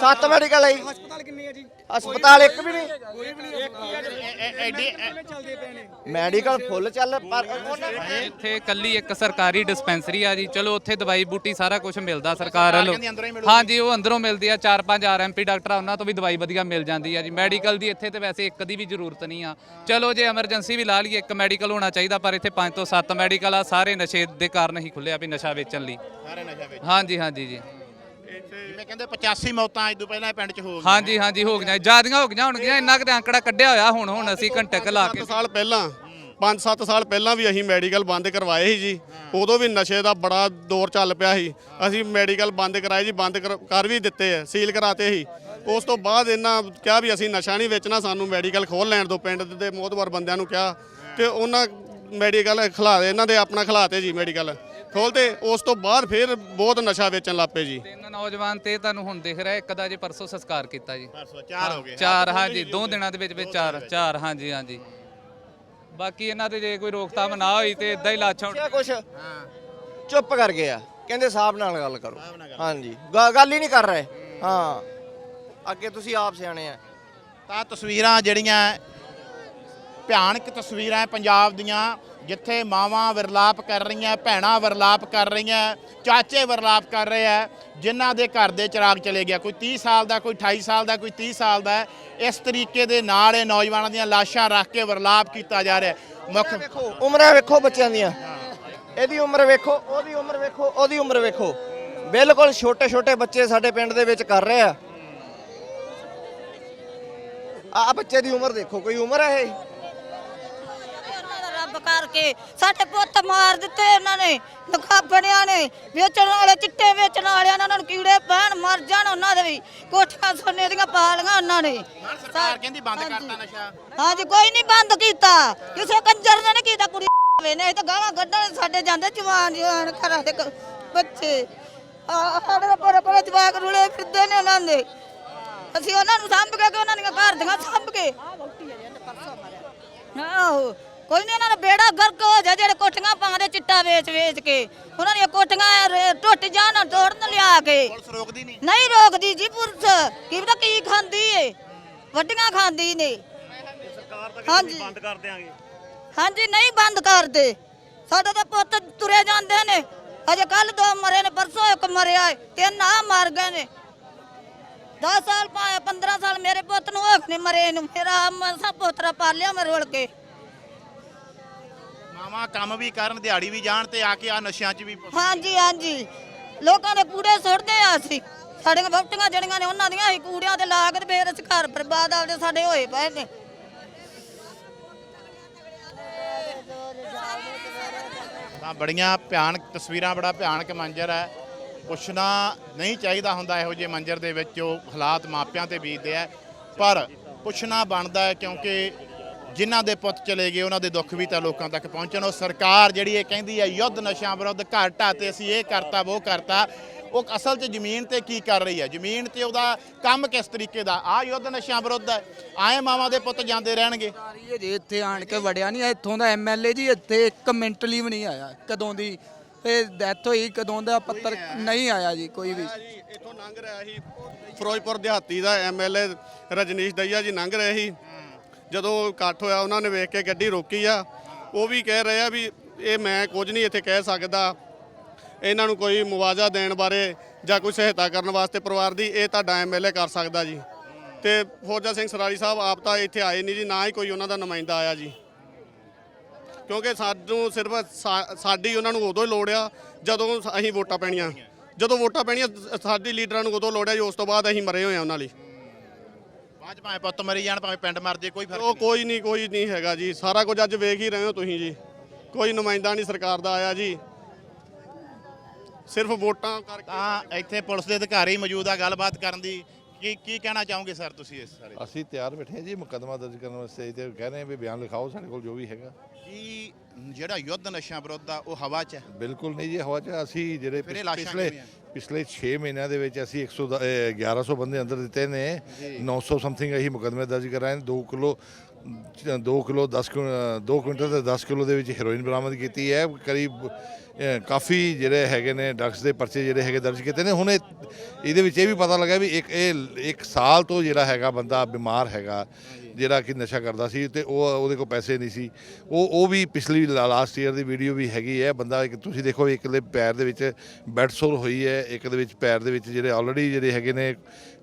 Speaker 8: ਸੱਤ ਮੈਡੀਕਲ ਹੈ ਹਸਪਤਾਲ ਕਿੰਨੇ ਆ ਜੀ? ਹਸਪਤਾਲ ਇੱਕ ਵੀ ਨਹੀਂ।
Speaker 1: ਐਡੀ
Speaker 8: ਮੈਡੀਕਲ ਫੁੱਲ ਚੱਲ ਪਰ ਉਹਨਾਂ
Speaker 5: ਇੱਥੇ ਕੱਲੀ ਇੱਕ ਸਰਕਾਰੀ ਡਿਸਪੈਂਸਰੀ ਆ ਜੀ। ਚਲੋ ਉੱਥੇ ਦਵਾਈ ਬੂਟੀ ਸਾਰਾ ਕੁਝ ਮਿਲਦਾ ਸਰਕਾਰ ਵੱਲੋਂ।
Speaker 1: ਕਹਿੰਦੀ ਅੰਦਰੋਂ ਹੀ।
Speaker 5: ਹਾਂਜੀ ਉਹ ਅੰਦਰੋਂ ਮਿਲਦੀ ਆ। ਚਾਰ ਪੰਜ ਆਰਐਮਪੀ ਡਾਕਟਰ ਆ ਉਹਨਾਂ ਤੋਂ ਵੀ ਦਵਾਈ ਵਧੀਆ ਮਿਲ ਜਾਂਦੀ ਆ ਜੀ। ਮੈਡੀਕਲ ਦੀ ਇੱਥੇ ਤੇ ਵੈਸੇ ਇੱਕ ਦੀ ਵੀ ਜ਼ਰੂਰਤ ਨਹੀਂ ਆ। ਚਲੋ ਜੇ ਐਮਰਜੈਂਸੀ ਵੀ ਲਾ ਲਈਏ ਇੱਕ ਮੈਡੀਕਲ ਹੋਣਾ ਚਾਹੀਦਾ ਪਰ ਇੱਥੇ ਪੰਜ ਤੋਂ ਸੱਤ ਮੈਡੀਕਲ ਆ। ਸਾਰੇ ਨਸ਼ੇ ਦੇ ਕਾਰਨ ਹੀ ਖੁੱਲਿਆ ਵੀ ਨਸ਼ਾ ਵੇਚਣ ਲਈ।
Speaker 1: ਸਾਰੇ ਨਸ਼ਾ ਵਿੱਚ।
Speaker 5: ਹਾਂਜੀ ਹਾਂਜੀ ਜੀ।
Speaker 1: ਜਿਵੇਂ ਕਹਿੰਦੇ 85 ਮੌਤਾਂ ਅੱਜ ਤੋਂ ਪਹਿਲਾਂ ਇਹ ਪਿੰਡ 'ਚ ਹੋ ਗਈਆਂ।
Speaker 5: ਹਾਂਜੀ ਹਾਂਜੀ ਹੋ ਗਈਆਂ। ਜਿਆਦੀਆਂ ਹੋ ਗਈਆਂ ਹੋਣਗੀਆਂ। ਇੰਨਾ ਕੁ ਅੰਕੜਾ ਕੱਢਿਆ ਹੋਇਆ ਹੁਣ ਹੁਣ ਅਸੀਂ ਘੰਟੇ ਕੁ ਲਾ ਕੇ।
Speaker 6: 7 ਸਾਲ ਪਹਿਲਾਂ 5-7 ਸਾਲ ਪਹਿਲਾਂ ਵੀ ਅਸੀਂ ਮੈਡੀਕਲ ਬੰਦ ਕਰਵਾਏ ਸੀ ਜੀ। ਉਦੋਂ ਵੀ ਨਸ਼ੇ ਦਾ ਬੜਾ ਦੌਰ ਚੱਲ ਪਿਆ ਸੀ। ਅਸੀਂ ਮੈਡੀਕਲ ਬੰਦ ਕਰਾਏ ਜੀ ਬੰਦ ਕਰ- ਕਰ ਵੀ ਦਿੱਤੇ ਆ ਸੀਲ ਕਰਾਤੇ ਸੀ। ਉਸ ਤੋਂ ਬਾਅਦ ਇਹਨਾਂ ਕਿਹਾ ਵੀ ਅਸੀਂ ਨਸ਼ਾ ਨਹੀਂ ਵੇਚਣਾ ਸਾਨੂੰ ਮੈਡੀਕਲ ਖੋਲ ਲੈਣ ਦਿਓ। ਪਿੰਡ ਦੇ ਮੋਹਤਵਰ ਬੰਦਿਆਂ ਨੂੰ ਕਿਹਾ ਤੇ ਉਹਨਾਂ ਮੈਡੀਕਲ ਖਿਲਾ ਦੇ ਇਹਨਾਂ ਦੇ ਆਪਣਾ ਖਿਲਾਤੇ ਜੀ ਮੈਡੀਕਲ। ਖੋਲਤੇ ਉਸ ਤੋਂ ਬਾਅਦ ਫਿਰ ਬਹੁਤ ਨਸ਼ਾ ਵੇਚਣ ਲੱਪੇ ਜੀ।
Speaker 5: ਤਿੰਨ ਨੌਜਵਾਨ ਤੇ ਤੁਹਾਨੂੰ ਹੁਣ ਦਿਖ ਰਿਹਾ ਇੱਕ ਦਾ ਜੇ ਪਰਸੋਂ ਸੰਸਕਾਰ ਕੀਤਾ ਜੀ।
Speaker 1: ਪਰਸੋਂ ਚਾਰ ਹੋ ਗਏ।
Speaker 5: ਚਾਰ ਹਾਂਜੀ ਦੋ ਦਿਨਾਂ ਦੇ ਵਿੱਚ ਵਿੱਚ ਚਾਰ ਚਾਰ ਹਾਂਜੀ ਹਾਂਜੀ। ਬਾਕੀ ਇਹਨਾਂ ਤੇ ਜੇ ਕੋਈ ਰੋਕਥਾਮ ਨਾ ਹੋਈ ਤੇ ਇਦਾਂ ਹੀ ਲਾਛਾਂ ਉੱਡ-
Speaker 8: ਕੁਛ? ਚੁੱਪ ਕਰ ਗਏ ਆ। ਕਹਿੰਦੇ ਸਾਹਿਬ ਨਾਲ ਗੱਲ ਕਰੋ। ਹਾਂਜੀ। ਗ- ਗੱਲ ਹੀ ਨਹੀਂ ਕਰ ਰਹੇ। ਹਾਂ। ਅੱਗੇ ਤੁਸੀਂ ਆਪ ਸਿਆਣੇ ਆ।
Speaker 1: ਤਾਂ ਤਸਵੀਰਾਂ ਜਿਹੜੀਆਂ ਭਿਆਨਕ ਤਸਵੀਰਾਂ ਪੰਜਾਬ ਦੀਆਂ ਜਿੱਥੇ ਮਾਵਾਂ ਵਿਰਲਾਪ ਕਰ ਰਹੀਆਂ, ਭੈਣਾਂ ਵਿਰਲਾਪ ਕਰ ਰਹੀਆਂ, ਚਾਚੇ ਵਿਰਲਾਪ ਕਰ ਰਹੇ ਆ, ਜਿਨ੍ਹਾਂ ਦੇ ਘਰ ਦੇ ਚਿਰਾਗ ਚਲੇ ਗਿਆ। ਕੋਈ 30 ਸਾਲ ਦਾ, ਕੋਈ 28 ਸਾਲ ਦਾ, ਕੋਈ 30 ਸਾਲ ਦਾ, ਇਸ ਤਰੀਕੇ ਦੇ ਨਾਲ ਇਹ ਨੌਜਵਾਨਾਂ ਦੀਆਂ ਲਾਸ਼ਾਂ ਰੱਖ ਕੇ ਵਿਰਲਾਪ ਕੀਤਾ ਜਾ ਰਿਹਾ। ਮੁੱਖ
Speaker 8: ਵੇਖੋ, ਉਮਰਾਂ ਵੇਖੋ ਬੱਚਿਆਂ ਦੀਆਂ। ਇਹਦੀ ਉਮਰ ਵੇਖੋ, ਉਹਦੀ ਉਮਰ ਵੇਖੋ, ਉਹਦੀ ਉਮਰ ਵੇਖੋ। ਬਿਲਕੁਲ ਛੋਟੇ ਛੋਟੇ ਬੱਚੇ ਸਾਡੇ ਪਿੰਡ ਦੇ ਵਿੱਚ ਕਰ ਰਹੇ ਆ। ਆ ਬੱਚੇ ਦੀ ਉਮਰ ਦੇਖੋ, ਕੋਈ ਉਮਰ ਹੈ ਇਹ?
Speaker 11: ਕਰਕੇ ਸਾਡੇ ਪੁੱਤ ਮਾਰ ਦਿੱਤੇ ਉਹਨਾਂ ਨੇ ਨਖਾਬੜਿਆਂ ਨੇ ਵੇਚਣ ਵਾਲੇ ਚਿੱਟੇ ਵੇਚਣ ਵਾਲਿਆਂ ਨੇ ਉਹਨਾਂ ਨੂੰ ਕੀੜੇ ਪੈਣ ਮਰ ਜਾਣ ਉਹਨਾਂ ਦੇ ਵੀ ਕੋਠੀਆਂ ਸੋਨੇ ਦੀਆਂ ਪਾ ਲਈਆਂ ਉਹਨਾਂ ਨੇ।
Speaker 1: ਸਰਕਾਰ ਕਹਿੰਦੀ ਬੰਦ ਕਰਤਾ ਨਸ਼ਾ।
Speaker 11: ਹਾਂਜੀ ਕੋਈ ਨਹੀਂ ਬੰਦ ਕੀਤਾ। ਕਿਸੇ ਕੰਜਰ ਨੇ ਨਹੀਂ ਕੀਤਾ ਕੁੜੀ ਵੇ ਨੇ ਤਾਂ ਗਾਲਾਂ ਕੱਢਣ ਸਾਡੇ ਜਾਂਦੇ ਜਵਾਨ ਜਵਾਨ ਘਰਾਂ ਦੇ ਕ- ਬੱਚੇ। ਆ ਸਾਡੇ ਪਰ ਪਰ ਜਵਾਕ ਰੁਲੇ ਫਿਰਦੇ ਨੇ ਉਹਨਾਂ ਦੇ। ਅਸੀਂ ਉਹਨਾਂ ਨੂੰ ਸਾਂਭ ਕੇ ਕਿ ਉਹਨਾਂ ਦੀਆਂ ਘਰ ਦੀਆਂ ਸਾਂਭ ਕੇ। ਆਹੋ। ਕੋਈ ਨਹੀਂ ਉਹਨਾਂ ਦਾ ਬੇੜਾ ਗਰਕ ਹੋ ਜਾ ਜਿਹੜੇ ਕੋਠੀਆਂ ਪਾਉਂਦੇ ਚਿੱਟਾ ਵੇਚ ਵੇਚ ਕੇ। ਉਹਨਾਂ ਦੀਆਂ ਕੋਠੀਆਂ ਰ- ਟੁੱਟ ਜਾਣ ਤੋੜਨ ਲਿਆ ਕੇ।
Speaker 1: ਪੁਲਿਸ ਰੋਕਦੀ ਨਹੀਂ।
Speaker 11: ਨਹੀਂ ਰੋਕਦੀ ਜੀ ਪੁਲਿਸ। ਕੀ ਪਤਾ ਕੀ ਖਾਂਦੀ ਏ। ਵੱਡੀਆਂ ਖਾਂਦੀ ਨੇ।
Speaker 13: ਸਰਕਾਰ ਤਾਂ
Speaker 11: ਹਾਂਜੀ।
Speaker 13: ਬੰਦ ਕਰ ਦਿਆਂਗੇ।
Speaker 11: ਹਾਂਜੀ ਨਹੀਂ ਬੰਦ ਕਰਦੇ। ਸਾਡੇ ਤਾਂ ਪੁੱਤ ਤੁਰੇ ਜਾਂਦੇ ਨੇ। ਅਜੇ ਕੱਲ ਦੋ ਮਰੇ ਨੇ ਪਰਸੋਂ ਇੱਕ ਮਰਿਆ ਏ ਤਿੰਨ ਆ ਮਰ ਗਏ ਨੇ। 10 ਸਾਲ ਪਾਏ 15 ਸਾਲ ਮੇਰੇ ਪੁੱਤ ਨੂੰ ਹੋਖ ਮਰੇ ਨੂੰ। ਮੇਰਾ ਮਸਾ ਪੋਤਰਾ ਪਾਲਿਆ ਮੈਂ ਰੋਲ ਕੇ।
Speaker 1: ਮਾਵਾਂ ਕੰਮ ਵੀ ਕਰਨ ਦਿਹਾੜੀ ਵੀ ਜਾਣ ਤੇ ਆ ਕੇ ਆ ਨਸ਼ਿਆਂ 'ਚ ਵੀ
Speaker 11: ਹਾਂਜੀ ਹਾਂਜੀ। ਲੋਕਾਂ ਦੇ ਕੂੜੇ ਸੁੱਟਦੇ ਆ ਅਸੀਂ। ਸਾਡੀਆਂ ਵਹੁਟੀਆਂ ਜਿਹੜੀਆਂ ਨੇ ਉਹਨਾਂ ਦੀਆਂ ਅਸੀਂ ਕੂੜਿਆਂ ਤੇ ਲਾ ਕੇ ਤੇ ਫੇਰ ਅਸੀਂ ਘਰ ਬਰਬਾਦ ਆਪਦੇ ਸਾਡੇ ਹੋਏ ਪਏ ਨੇ।
Speaker 1: ਤਾਂ ਬੜੀਆਂ ਭਿਆਨਕ ਤਸਵੀਰਾਂ ਬੜਾ ਭਿਆਨਕ ਮੰਜ਼ਰ ਹੈ। ਪੁੱਛਣਾ ਨਹੀਂ ਚਾਹੀਦਾ ਹੁੰਦਾ ਇਹੋ ਜਿਹੇ ਮੰਜ਼ਰ ਦੇ ਵਿੱਚ ਜੋ ਹਾਲਾਤ ਮਾਪਿਆਂ ਤੇ ਬੀਤਦੇ ਆ। ਪਰ ਪੁੱਛਣਾ ਬਣਦਾ ਹੈ ਕਿਉਂਕਿ ਜਿਨ੍ਹਾਂ ਦੇ ਪੁੱਤ ਚਲੇ ਗਏ ਉਹਨਾਂ ਦੇ ਦੁੱਖ ਵੀ ਤਾਂ ਲੋਕਾਂ ਤੱਕ ਪਹੁੰਚਣ। ਉਹ ਸਰਕਾਰ ਜਿਹੜੀ ਇਹ ਕਹਿੰਦੀ ਹੈ ਯੁੱਧ ਨਸ਼ਿਆਂ ਵਿਰੁੱਧ ਘਰ ਢਾਹ ਤੇ ਅਸੀਂ ਇਹ ਕਰਤਾ ਉਹ ਕਰਤਾ। ਉਹ ਅਸਲ 'ਚ ਜ਼ਮੀਨ ਤੇ ਕੀ ਕਰ ਰਹੀ ਹੈ ਜ਼ਮੀਨ ਤੇ ਉਹਦਾ ਕੰਮ ਕਿਸ ਤਰੀਕੇ ਦਾ? ਆ ਯੁੱਧ ਨਸ਼ਿਆਂ ਵਿਰੁੱਧ ਹੈ ਆਏ ਮਾਵਾਂ ਦੇ ਪੁੱਤ ਜਾਂਦੇ ਰਹਿਣਗੇ।
Speaker 14: ਸਾਰੀ ਜੇ ਇੱਥੇ ਆਣ ਕੇ ਵੜਿਆ ਨਹੀਂ ਇੱਥੋਂ ਦਾ ਐਮਐਲਏ ਜੀ ਇੱਥੇ ਇੱਕ ਮਿੰਟ ਲਈ ਵੀ ਨਹੀਂ ਆਇਆ। ਕਦੋਂ ਦੀ? ਇਹ ਡੈਥ ਹੋਈ ਕਦੋਂ ਦਾ ਪੱਤਰ ਨਹੀਂ ਆਇਆ। ਜੀ ਕੋਈ ਵੀ।
Speaker 6: ਜੀ ਇੱਥੋਂ ਲੰਘ ਰਿਹਾ ਸੀ। ਫਿਰੋਜ਼ਪੁਰ ਦਿਹਾਤੀ ਦਾ ਐਮਐਲਏ ਰਜਨੀਸ਼ ਦਈਆ ਜੀ ਲੰਘ ਰਹੇ ਸੀ। ਜਦੋਂ ਇਕੱਠ ਹੋਇਆ, ਉਹਨਾਂ ਨੇ ਵੇਖ ਕੇ ਗੱਡੀ ਰੋਕੀ ਆ। ਉਹ ਵੀ ਕਹਿ ਰਹੇ ਆ ਵੀ ਇਹ ਮੈਂ ਕੁਝ ਨਹੀਂ ਇੱਥੇ ਕਹਿ ਸਕਦਾ। ਇਹਨਾਂ ਨੂੰ ਕੋਈ ਮੁਆਵਜ਼ਾ ਦੇਣ ਬਾਰੇ ਜਾਂ ਕੋਈ ਸਹਾਇਤਾ ਕਰਨ ਵਾਸਤੇ ਪਰਿਵਾਰ ਦੀ, ਇਹ ਤੁਹਾਡਾ ਐਮਐਲਏ ਕਰ ਸਕਦਾ ਜੀ। ਤੇ ਫੌਜਾ ਸਿੰਘ ਸਰਾਰੀ ਸਾਹਿਬ, ਆਪ ਤਾਂ ਇੱਥੇ ਆਏ ਨਹੀਂ ਜੀ, ਨਾ ਹੀ ਕੋਈ ਉਹਨਾਂ ਦਾ ਨੁਮਾਇੰਦਾ ਆਇਆ ਜੀ। ਕਿਉਂਕਿ ਸਾਨੂੰ ਸਿਰਫ ਸਾ- ਸਾਡੀ ਉਹਨਾਂ ਨੂੰ ਉਦੋਂ ਹੀ ਲੋੜ ਆ, ਜਦੋਂ ਅਸੀਂ ਵੋਟਾਂ ਪੈਣੀਆਂ। ਜਦੋਂ ਵੋਟਾਂ ਪੈਣੀਆਂ, ਸਾਡੀ ਲੀਡਰਾਂ ਨੂੰ ਉਦੋਂ ਲੋੜ ਆ ਜੀ, ਉਸ ਤੋਂ ਬਾਅਦ ਅਸੀਂ ਮਰੇ ਹੋਏ ਆ ਉਹਨਾਂ ਲਈ।
Speaker 1: ਬਾਅਦ 'ਚ ਭਾਵੇਂ ਪੁੱਤ ਮਰੀ ਜਾਣ ਭਾਵੇਂ ਪਿੰਡ ਮਰ ਜੇ ਕੋਈ ਫ਼ਰਕ
Speaker 6: ਉਹ ਕੋਈ ਨਹੀਂ ਕੋਈ ਨਹੀਂ ਹੈਗਾ ਜੀ। ਸਾਰਾ ਕੁਝ ਅੱਜ ਵੇਖ ਹੀ ਰਹੇ ਹੋ ਤੁਸੀਂ ਜੀ। ਕੋਈ ਨੁਮਾਇੰਦਾ ਨਹੀਂ ਸਰਕਾਰ ਦਾ ਆਇਆ ਜੀ। ਸਿਰਫ ਵੋਟਾਂ ਕਰਕੇ
Speaker 1: ਤਾਂ ਇੱਥੇ ਪੁਲਿਸ ਦੇ ਅਧਿਕਾਰੀ ਮੌਜੂਦ ਆ ਗੱਲਬਾਤ ਕਰਨ ਦੀ। ਕੀ ਕੀ ਕਹਿਣਾ ਚਾਹੋਗੇ ਸਰ ਤੁਸੀਂ ਇਸ ਸਾਰੇ
Speaker 7: ਅਸੀਂ ਤਿਆਰ ਬੈਠੇ ਹਾਂ ਜੀ ਮੁਕੱਦਮਾ ਦਰਜ ਕਰਨ ਵਾਸਤੇ। ਤੇ ਕਹਿ ਰਹੇ ਹਾਂ ਵੀ ਬਿਆਨ ਲਿਖਾਓ ਸਾਡੇ ਕੋਲ ਜੋ ਵੀ ਹੈਗਾ।
Speaker 1: ਕੀ ਜਿਹੜਾ ਯੁੱਧ ਨਸ਼ਿਆਂ ਵਿਰੁੱਧ ਆ ਉਹ ਹਵਾ 'ਚ ਹੈ?
Speaker 7: ਬਿਲਕੁਲ ਨਹੀਂ ਜੀ ਹਵਾ 'ਚ ਅਸੀਂ ਜਿਹੜੇ
Speaker 1: ਫਿਰ ਇਹ
Speaker 7: ਪਿਛ-
Speaker 1: ਲਾਸ਼ਾਂ
Speaker 7: ਪਿਛਲੇ
Speaker 1: ਕਿਵੇਂ ਆ?
Speaker 7: ਪਿਛਲੇ 6 ਮਹੀਨਿਆਂ ਦੇ ਵਿੱਚ ਅਸੀਂ 100 ਦਾ- ਅਹ 1100 ਬੰਦੇ ਅੰਦਰ ਦਿੱਤੇ ਨੇ। 900 ਸਮਥਿੰਗ ਅਸੀਂ ਮੁਕੱਦਮੇ ਦਰਜ ਕਰਾਏ ਨੇ। 2 ਕਿਲੋ 2 ਕਿਲੋ 10 2 ਕੁਇੰਟਲ ਤੇ 10 ਕਿਲੋ ਦੇ ਵਿੱਚ ਹੈਰੋਇਨ ਬਰਾਮਦ ਕੀਤੀ ਹੈ। ਕਰੀਬ ਕਾਫੀ ਜਿਹੜੇ ਹੈਗੇ ਨੇ ਡਰੱਗਸ ਦੇ ਪਰਚੇ ਜਿਹੜੇ ਹੈਗੇ ਦਰਜ ਕੀਤੇ ਨੇ। ਹੁਣ ਇਹ ਇਹਦੇ ਵਿੱਚ ਇਹ ਵੀ ਪਤਾ ਲੱਗਾ ਵੀ ਇੱਕ ਇਹ ਇੱਕ ਸਾਲ ਤੋਂ ਜਿਹੜਾ ਹੈਗਾ ਬੰਦਾ ਬਿਮਾਰ ਹੈਗਾ। ਜਿਹੜਾ ਕਿ ਨਸ਼ਾ ਕਰਦਾ ਸੀ ਤੇ ਉਹ ਉਹਦੇ ਕੋਲ ਪੈਸੇ ਨਹੀਂ ਸੀ। ਉਹ ਉਹ ਵੀ ਪਿਛਲੀ ਲਾਸਟ ਈਅਰ ਦੀ ਵੀਡੀਓ ਵੀ ਹੈਗੀ ਹੈ। ਬੰਦਾ ਇੱਕ ਤੁਸੀਂ ਦੇਖੋ ਇੱਕ ਦੇ ਪੈਰ ਦੇ ਵਿੱਚ ਬੈਡ ਸੋਰ ਹੋਈ ਹੈ ਇੱਕ ਦੇ ਵਿੱਚ ਪੈਰ ਦੇ ਵਿੱਚ ਜਿਹੜੇ ਆਲਰੇਡੀ ਜਿਹੜੇ ਹੈਗੇ ਨੇ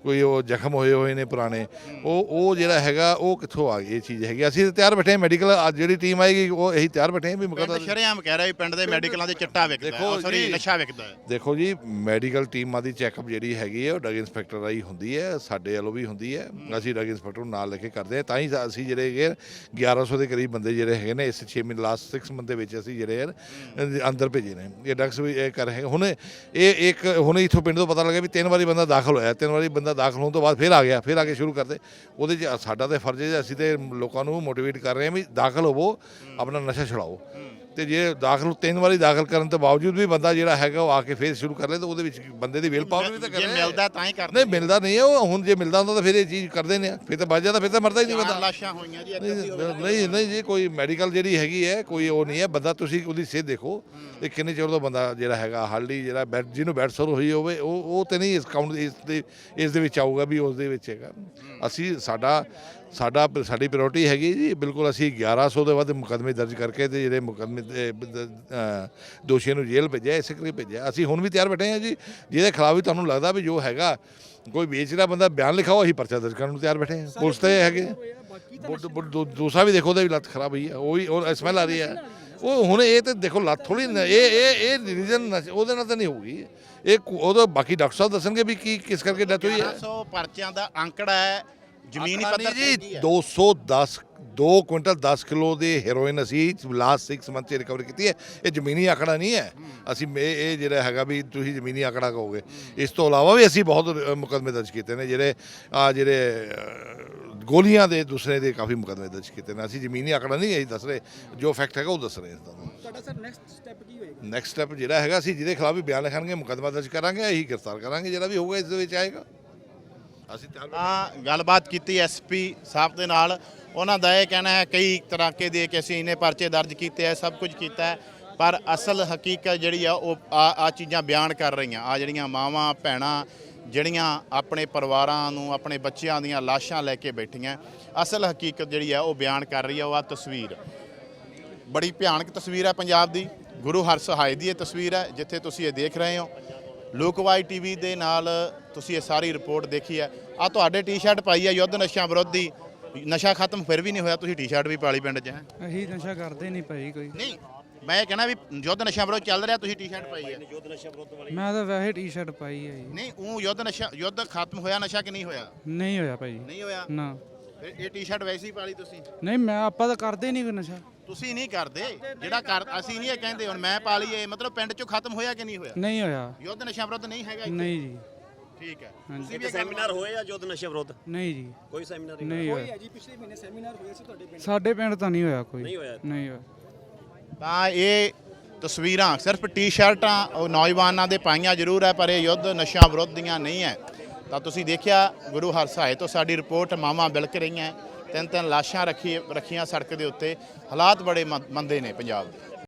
Speaker 7: ਕੋਈ ਉਹ ਜ਼ਖਮ ਹੋਏ ਹੋਏ ਨੇ ਪੁਰਾਣੇ। ਉਹ ਉਹ ਜਿਹੜਾ ਹੈਗਾ ਉਹ ਕਿੱਥੋਂ ਆ ਗਈ ਇਹ ਚੀਜ਼ ਹੈਗੀ। ਅਸੀਂ ਤਿਆਰ ਬੈਠੇ ਹਾਂ ਮੈਡੀਕਲ ਅੱਜ ਜਿਹੜੀ ਟੀਮ ਆਏਗੀ ਉਹ ਇਹੀ ਤਿਆਰ ਬੈਠੇ ਵੀ ਮੁਕੱਦਮਾ
Speaker 1: ਸ਼ਰੇਆਮ ਕਹਿ ਰਿਹਾ ਵੀ ਪਿੰਡ ਦੇ ਮੈਡੀਕਲਾਂ ਦੇ ਚਿੱਟਾ ਵਿਕਦਾ ਸੌਰੀ
Speaker 7: ਜੀ,
Speaker 1: ਨਸ਼ਾ ਵਿਕਦਾ
Speaker 7: ਦੇਖੋ ਜੀ ਮੈਡੀਕਲ ਟੀਮਾਂ ਦੀ ਚੈੱਕਅਪ ਜਿਹੜੀ ਹੈਗੀ ਹੈ ਉਹ ਡਰਗ ਇੰਸਪੈਕਟਰ ਰਾਹੀਂ ਹੁੰਦੀ ਹੈ ਸਾਡੇ ਵੱਲੋਂ ਵੀ ਹੁੰਦੀ ਹੈ। ਅਸੀਂ ਡਰਗ ਇੰਸਪੈਕਟਰ ਨੂੰ ਨਾਲ ਲੈ ਕੇ ਕਰਦੇ ਹਾਂ। ਤਾਂ ਹੀ ਅਸੀਂ ਜਿਹੜੇ ਹੈਗੇ 1100 ਦੇ ਕਰੀਬ ਬੰਦੇ ਜਿਹੜੇ ਹੈਗੇ ਨੇ, ਇਸ 6 ਮਹੀਨੇ ਲਾਸਟ 6 ਮੰਥ ਦੇ ਵਿੱਚ ਅਸੀਂ ਜਿਹੜੇ ਹਨ ਅੰਦਰ ਭੇਜੇ ਨੇ। ਇਹ ਡਰਗਸ ਵੀ ਇਹ ਕਰ ਰਹੇ ਹੁਣ ਇਹ ਇੱਕ, ਹੁਣ ਇਥੋਂ ਪਿੰਡ ਤੋਂ ਪਤਾ ਲੱਗਿਆ ਵੀ ਤਿੰਨ ਵਾਰੀ ਬੰਦਾ ਦਾਖਲ ਹੋਇਆ। ਤਿੰਨ ਵਾਰੀ ਬੰਦਾ ਦਾਖਲ ਹੋਣ ਤੋਂ ਬਾਅਦ ਫਿਰ ਆ ਗਿਆ, ਫਿਰ ਆ ਕੇ ਸ਼ੁਰੂ ਕਰਦੇ। ਉਹਦੇ 'ਚ ਸਾਡਾ ਤੇ ਫਰਜ਼ ਹੈ, ਅਸੀਂ ਤੇ ਲੋਕਾਂ ਨੂੰ ਮੋਟੀਵੇਟ ਕਰ ਰਹੇ ਹਾਂ ਵੀ ਦਾਖਲ ਹੋਵੋ, ਆਪਣਾ ਨਸ਼ਾ ਛੁਡਾਓ। ਤੇ ਜੇ ਦਾਖਲ ਤਿੰਨ ਵਾਰੀ ਦਾਖਲ ਕਰਨ ਤੋਂ ਬਾਵਜੂਦ ਵੀ ਬੰਦਾ ਜਿਹੜਾ ਹੈਗਾ ਉਹ ਆ ਕੇ ਫੇਰ ਸ਼ੁਰੂ ਕਰ ਲੇ ਤਾਂ ਉਹਦੇ ਵਿੱਚ ਬੰਦੇ ਦੀ ਵਿਲ ਪਾਵਰ ਵੀ ਤਾਂ
Speaker 1: ਜੇ
Speaker 7: ਕਰੇ
Speaker 1: ਮਿਲਦਾ ਤਾਂ ਹੀ ਕਰਦੇ
Speaker 7: ਨਹੀਂ ਮਿਲਦਾ ਨਹੀਂ ਹੈ ਉਹ ਹੁਣ ਜੇ ਮਿਲਦਾ ਹੁੰਦਾ ਤਾਂ ਫਿਰ ਇਹ ਚੀਜ਼ ਕਰਦੇ ਨੇ ਫਿਰ ਤਾਂ ਬਚ ਜਾਂਦਾ ਫਿਰ ਤਾਂ ਮਰਦਾ ਹੀ ਨਹੀਂ ਬੰਦਾ।
Speaker 1: ਲਾਸ਼ਾਂ ਹੋਈਆਂ ਜੀ
Speaker 7: ਨਹੀਂ ਨਹੀਂ ਜੀ ਕੋਈ ਮੈਡੀਕਲ ਜਿਹੜੀ ਹੈਗੀ ਹੈ ਕੋਈ ਉਹ ਨਹੀਂ ਹੈ। ਬੰਦਾ ਤੁਸੀਂ ਉਹਦੀ ਸਿਹਤ ਦੇਖੋ ਇਹ ਕਿੰਨੇ ਚਿਰ ਦਾ ਬੰਦਾ ਜਿਹੜਾ ਹੈਗਾ ਹਾਲੀ ਜਿਹੜਾ ਬੈਡ ਜਿਹਨੂੰ ਬੈਡ ਸੋਰ ਹੋਈ ਹੋਵੇ ਉਹ ਉਹ ਤੇ ਨਹੀਂ ਇਸ ਕਾਊਂਟ ਇਸ ਦੇ ਇਸ ਦੇ ਵਿੱਚ ਆਊਗਾ ਵੀ ਉਸ ਦੇ ਵਿੱਚ ਹੈਗਾ। ਅਸੀਂ ਸਾਡਾ ਸਾਡਾ ਸਾਡੀ ਪ੍ਰਾਇੋਰਟੀ ਹੈਗੀ ਜੀ, ਬਿਲਕੁਲ ਅਸੀਂ 1100 ਦੇ ਵੱਧ ਮੁਕੱਦਮੇ ਦਰਜ ਕਰਕੇ ਤੇ ਜਿਹੜੇ ਮੁਕੱਦਮੇ ਦੋਸ਼ੀਆਂ ਨੂੰ ਜੇਲ੍ਹ ਭੇਜਿਆ, ਇਸੇ ਕਰਕੇ ਭੇਜਿਆ। ਅਸੀਂ ਹੁਣ ਵੀ ਤਿਆਰ ਬੈਠੇ ਹਾਂ ਜੀ, ਜਿਹਦੇ ਖਿਲਾਫ ਵੀ ਤੁਹਾਨੂੰ ਲੱਗਦਾ ਵੀ ਜੋ ਹੈਗਾ, ਕੋਈ ਵੇਚ ਰਿਹਾ ਬੰਦਾ ਬਿਆਨ ਲਿਖਾਓ, ਅਸੀਂ ਪਰਚਾ ਦਰਜ ਕਰਨ ਨੂੰ ਤਿਆਰ ਬੈਠੇ ਹਾਂ। ਪੁਲਿਸ ਤੇ ਹੈਗੇ। ਦੂਸਰਾ ਵੀ ਦੇਖੋ, ਉਹਦਾ ਵੀ ਲੱਤ ਖਰਾਬ ਹੋਈ ਹੈ ਉਹ ਵੀ ਉਹ ਸਮੈਲ ਆ ਰਹੀ ਹੈ ਉਹ ਹੁਣ ਇਹ ਤੇ ਦੇਖੋ, ਲੱਤ ਥੋੜੀ ਇਹ ਇਹ ਇਹ ਰੀਜ਼ਨ ਉਹਦੇ ਨਾਲ ਤਾਂ ਨਹੀਂ ਹੋਊਗੀ। ਇਹ ਉਹਦਾ ਬਾਕੀ ਡਾਕਟਰ ਸਾਹਿਬ ਦੱਸਣਗੇ ਵੀ ਕੀ, ਕਿਸ ਕਰਕੇ ਡੈਥ ਹੋਈ ਹੈ।
Speaker 1: 1100 ਪਰਚਿਆਂ ਦਾ ਅੰਕੜਾ ਹੈ ਜ਼ਮੀਨੀ ਪੱਧਰ ਤੇ
Speaker 7: ਜੀ 210 2 ਕੁਇੰਟਲ 10 ਕਿਲੋ ਦੇ ਹੈਰੋਇਨ ਅਸੀਂ ਲਾਸਟ 6 ਮੰਥ ਚ ਰਿਕਵਰ ਕੀਤੀ ਹੈ। ਇਹ ਜ਼ਮੀਨੀ ਆਕੜਾ ਨਹੀਂ ਹੈ। ਅਸੀਂ ਇਹ- ਜਿਹੜਾ ਹੈਗਾ ਵੀ ਤੁਸੀਂ ਜ਼ਮੀਨੀ ਆਕੜਾ ਕਹੋਗੇ। ਇਸ ਤੋਂ ਇਲਾਵਾ ਵੀ ਅਸੀਂ ਬਹੁਤ ਅ, ਮੁਕੱਦਮੇ ਦਰਜ ਕੀਤੇ ਨੇ। ਜਿਹੜੇ ਆ ਜਿਹੜੇ ਗੋਲੀਆਂ ਦੇ ਦੂਸਰੇ ਦੇ ਕਾਫੀ ਮੁਕੱਦਮੇ ਦਰਜ ਕੀਤੇ ਨੇ। ਅਸੀਂ ਜ਼ਮੀਨੀ ਆਕੜਾ ਨਹੀਂ ਅਸੀਂ ਦੱਸ ਰਹੇ। ਜੋ ਫੈਕਟ ਹੈਗਾ ਉਹ ਦੱਸ ਰਹੇ ਹਾਂ ਤੁਹਾਨੂੰ।
Speaker 14: ਤੁਹਾਡਾ ਸਰ ਨੈਕਸਟ ਸਟੈਪ ਕੀ ਹੋਏਗਾ?
Speaker 7: ਨੈਕਸਟ ਸਟੈਪ ਜਿਹੜਾ ਹੈਗਾ ਅਸੀਂ ਜਿਹਦੇ ਖਿਲਾਫ ਵੀ ਬਿਆਨ ਲਿਖਾਂਗੇ ਮੁਕੱਦਮਾ ਦਰਜ ਕਰਾਂਗੇ ਅਸੀਂ ਗ੍ਰਿਫਤਾਰ ਕਰਾਂਗੇ। ਜਿਹੜਾ ਵੀ ਹੋਊਗਾ ਇਸ ਦੇ ਵਿੱਚ ਆਏਗਾ। ਅਸੀਂ
Speaker 1: ਤਾਂ ਗੱਲਬਾਤ ਕੀਤੀ ਐਸਪੀ ਸਾਹਿਬ ਦੇ ਨਾਲ। ਉਹਨਾਂ ਦਾ ਇਹ ਕਹਿਣਾ ਹੈ, ਕਈ ਤਰਾਕੇ ਦੇ ਕਿ ਅਸੀਂ ਇਹਨੇ ਪਰਚੇ ਦਰਜ ਕੀਤੇ ਹੈ ਸਭ ਕੁਝ ਕੀਤਾ ਹੈ, ਪਰ ਅਸਲ ਹਕੀਕਤ ਜਿਹੜੀ ਆ, ਉਹ ਆ ਆ ਚੀਜ਼ਾਂ ਬਿਆਨ ਕਰ ਰਹੀਆਂ। ਆ ਜਿਹੜੀਆਂ ਮਾਵਾਂ, ਭੈਣਾਂ, ਜਿਹੜੀਆਂ ਆਪਣੇ ਪਰਿਵਾਰਾਂ ਨੂੰ, ਆਪਣੇ ਬੱਚਿਆਂ ਦੀਆਂ ਲਾਸ਼ਾਂ ਲੈ ਕੇ ਬੈਠੀਆਂ, ਅਸਲ ਹਕੀਕਤ ਜਿਹੜੀ ਆ, ਉਹ ਬਿਆਨ ਕਰ ਰਹੀ ਆ, ਉਹ ਆ ਤਸਵੀਰ। ਬੜੀ ਭਿਆਨਕ ਤਸਵੀਰ ਹੈ ਪੰਜਾਬ ਦੀ। ਗੁਰੂ ਹਰਸਹਾਏ ਦੀ ਇਹ ਤਸਵੀਰ ਹੈ ਜਿੱਥੇ ਤੁਸੀਂ ਇਹ ਦੇਖ ਰਹੇ ਹੋ। ਲੋਕਵਾਈ ਟੀਵੀ ਦੇ ਨਾਲ ਤੁਸੀਂ ਇਹ ਸਾਰੀ ਰਿਪੋਰਟ ਦੇਖੀ ਹੈ। ਆ ਤੁਹਾਡੇ ਟੀ-ਸ਼ਰਟ ਪਾਈ ਹੈ ਯੁੱਧ ਨਸ਼ਿਆਂ ਵਿਰੋਧੀ। ਨਸ਼ਾ ਖਤਮ ਫਿਰ ਵੀ ਨਹੀਂ ਹੋਇਆ ਤੁਸੀਂ ਟੀ-ਸ਼ਰਟ ਵੀ ਪਾਲੀ ਪਿੰਡ 'ਚ ਹੈ।
Speaker 14: ਅਸੀਂ ਨਸ਼ਾ ਕਰਦੇ ਨਹੀਂ ਭਾਈ ਕੋਈ।
Speaker 1: ਨਹੀਂ ਮੈਂ ਇਹ ਕਹਿਣਾ ਵੀ ਯੁੱਧ ਨਸ਼ਿਆਂ ਵਿਰੋਧ ਚੱਲ ਰਿਹਾ ਤੁਸੀਂ ਟੀ-ਸ਼ਰਟ ਪਾਈ ਹੈ।
Speaker 14: ਮੈਂ ਤਾਂ ਵੈਸੇ ਟੀ-ਸ਼ਰਟ ਪਾਈ ਹੈ ਜੀ।
Speaker 1: ਨਹੀਂ ਉਹ ਯੁੱਧ ਨਸ਼ਾ ਯੁੱਧ ਖਤਮ ਹੋਇਆ ਨਸ਼ਾ ਕਿ ਨਹੀਂ ਹੋਇਆ?
Speaker 14: ਨਹੀਂ ਹੋਇਆ ਭਾਈ।
Speaker 1: ਨਹੀਂ ਹੋਇਆ?
Speaker 14: ਨਾ।
Speaker 1: ਇਹ ਟੀ-ਸ਼ਰਟ ਵੈਸੇ ਹੀ ਪਾਲੀ ਤੁਸੀਂ?
Speaker 14: ਨਹੀਂ ਮੈਂ ਆਪਾਂ ਤਾਂ ਕਰਦੇ ਨਹੀਂ ਕੋਈ ਨਸ਼ਾ।
Speaker 1: ਤੁਸੀਂ ਨਹੀਂ ਕਰਦੇ? ਜਿਹੜਾ ਕਰ ਅਸੀਂ ਨਹੀਂ ਇਹ ਕਹਿੰਦੇ ਹੁਣ ਮੈਂ ਪਾ ਲਈਏ ਮਤਲਬ ਪਿੰਡ 'ਚੋਂ ਖਤਮ ਹੋਇਆ ਕਿ ਨਹੀਂ ਹੋਇਆ?
Speaker 14: ਨਹੀਂ ਹੋਇਆ।
Speaker 1: ਯੁੱਧ ਨਸ਼ਾ ਵਿਰੁੱਧ ਨਹੀਂ ਹੈਗਾ ਇੱਥੇ?
Speaker 14: ਨਹੀਂ ਜੀ।
Speaker 1: ਠੀਕ ਹੈ।
Speaker 14: ਹਾਂਜੀ।
Speaker 1: ਤੁਸੀਂ ਵੀ ਇਹ ਗੱਲ
Speaker 13: ਸੈਮੀਨਾਰ ਹੋਏ ਆ ਜੋਧ ਨਸ਼ੇ ਵਿਰੁੱਧ?
Speaker 14: ਨਹੀਂ ਜੀ।
Speaker 13: ਕੋਈ ਸੈਮੀਨਾਰ
Speaker 14: ਨਹੀਂ ਹੋਇਆ?
Speaker 9: ਜੀ ਪਿਛਲੇ ਮਹੀਨੇ ਸੈਮੀਨਾਰ ਹੋਇਆ ਸੀ ਤੁਹਾਡੇ ਪਿੰਡ
Speaker 14: ਸਾਡੇ ਪਿੰਡ ਤਾਂ ਨਹੀਂ ਹੋਇਆ ਕੋਈ।
Speaker 13: ਨਹੀਂ ਹੋਇਆ।
Speaker 14: ਨਹੀਂ ਹੋਇਆ।
Speaker 1: ਤਾਂ ਇਹ ਤਸਵੀਰਾਂ ਸਿਰਫ ਟੀ-ਸ਼ਰਟਾਂ ਉਹ ਨੌਜਵਾਨਾਂ ਦੇ ਪਾਈਆਂ ਜ਼ਰੂਰ ਹੈ ਪਰ ਇਹ ਯੁੱਧ ਨਸ਼ਿਆਂ ਵਿਰੁੱਧ ਦੀਆਂ ਨਹੀਂ ਹੈ। ਤਾਂ ਤੁਸੀਂ ਦੇਖਿਆ ਗੁਰੂ ਹਰਸਾਏ ਤੋਂ ਸਾਡੀ ਰਿਪੋਰਟ ਮਾਵਾਂ ਬਿਲਕ ਰਹੀਆਂ ਤਿੰਨ ਤਿੰਨ ਲਾਸ਼ਾਂ ਰੱਖੀ, ਰੱਖੀਆਂ ਸੜਕ ਦੇ ਉੱਤੇ। ਹਾਲਾਤ ਬੜੇ ਮੰ- ਮੰਦੇ ਨੇ ਪੰਜਾਬ ਦੇ।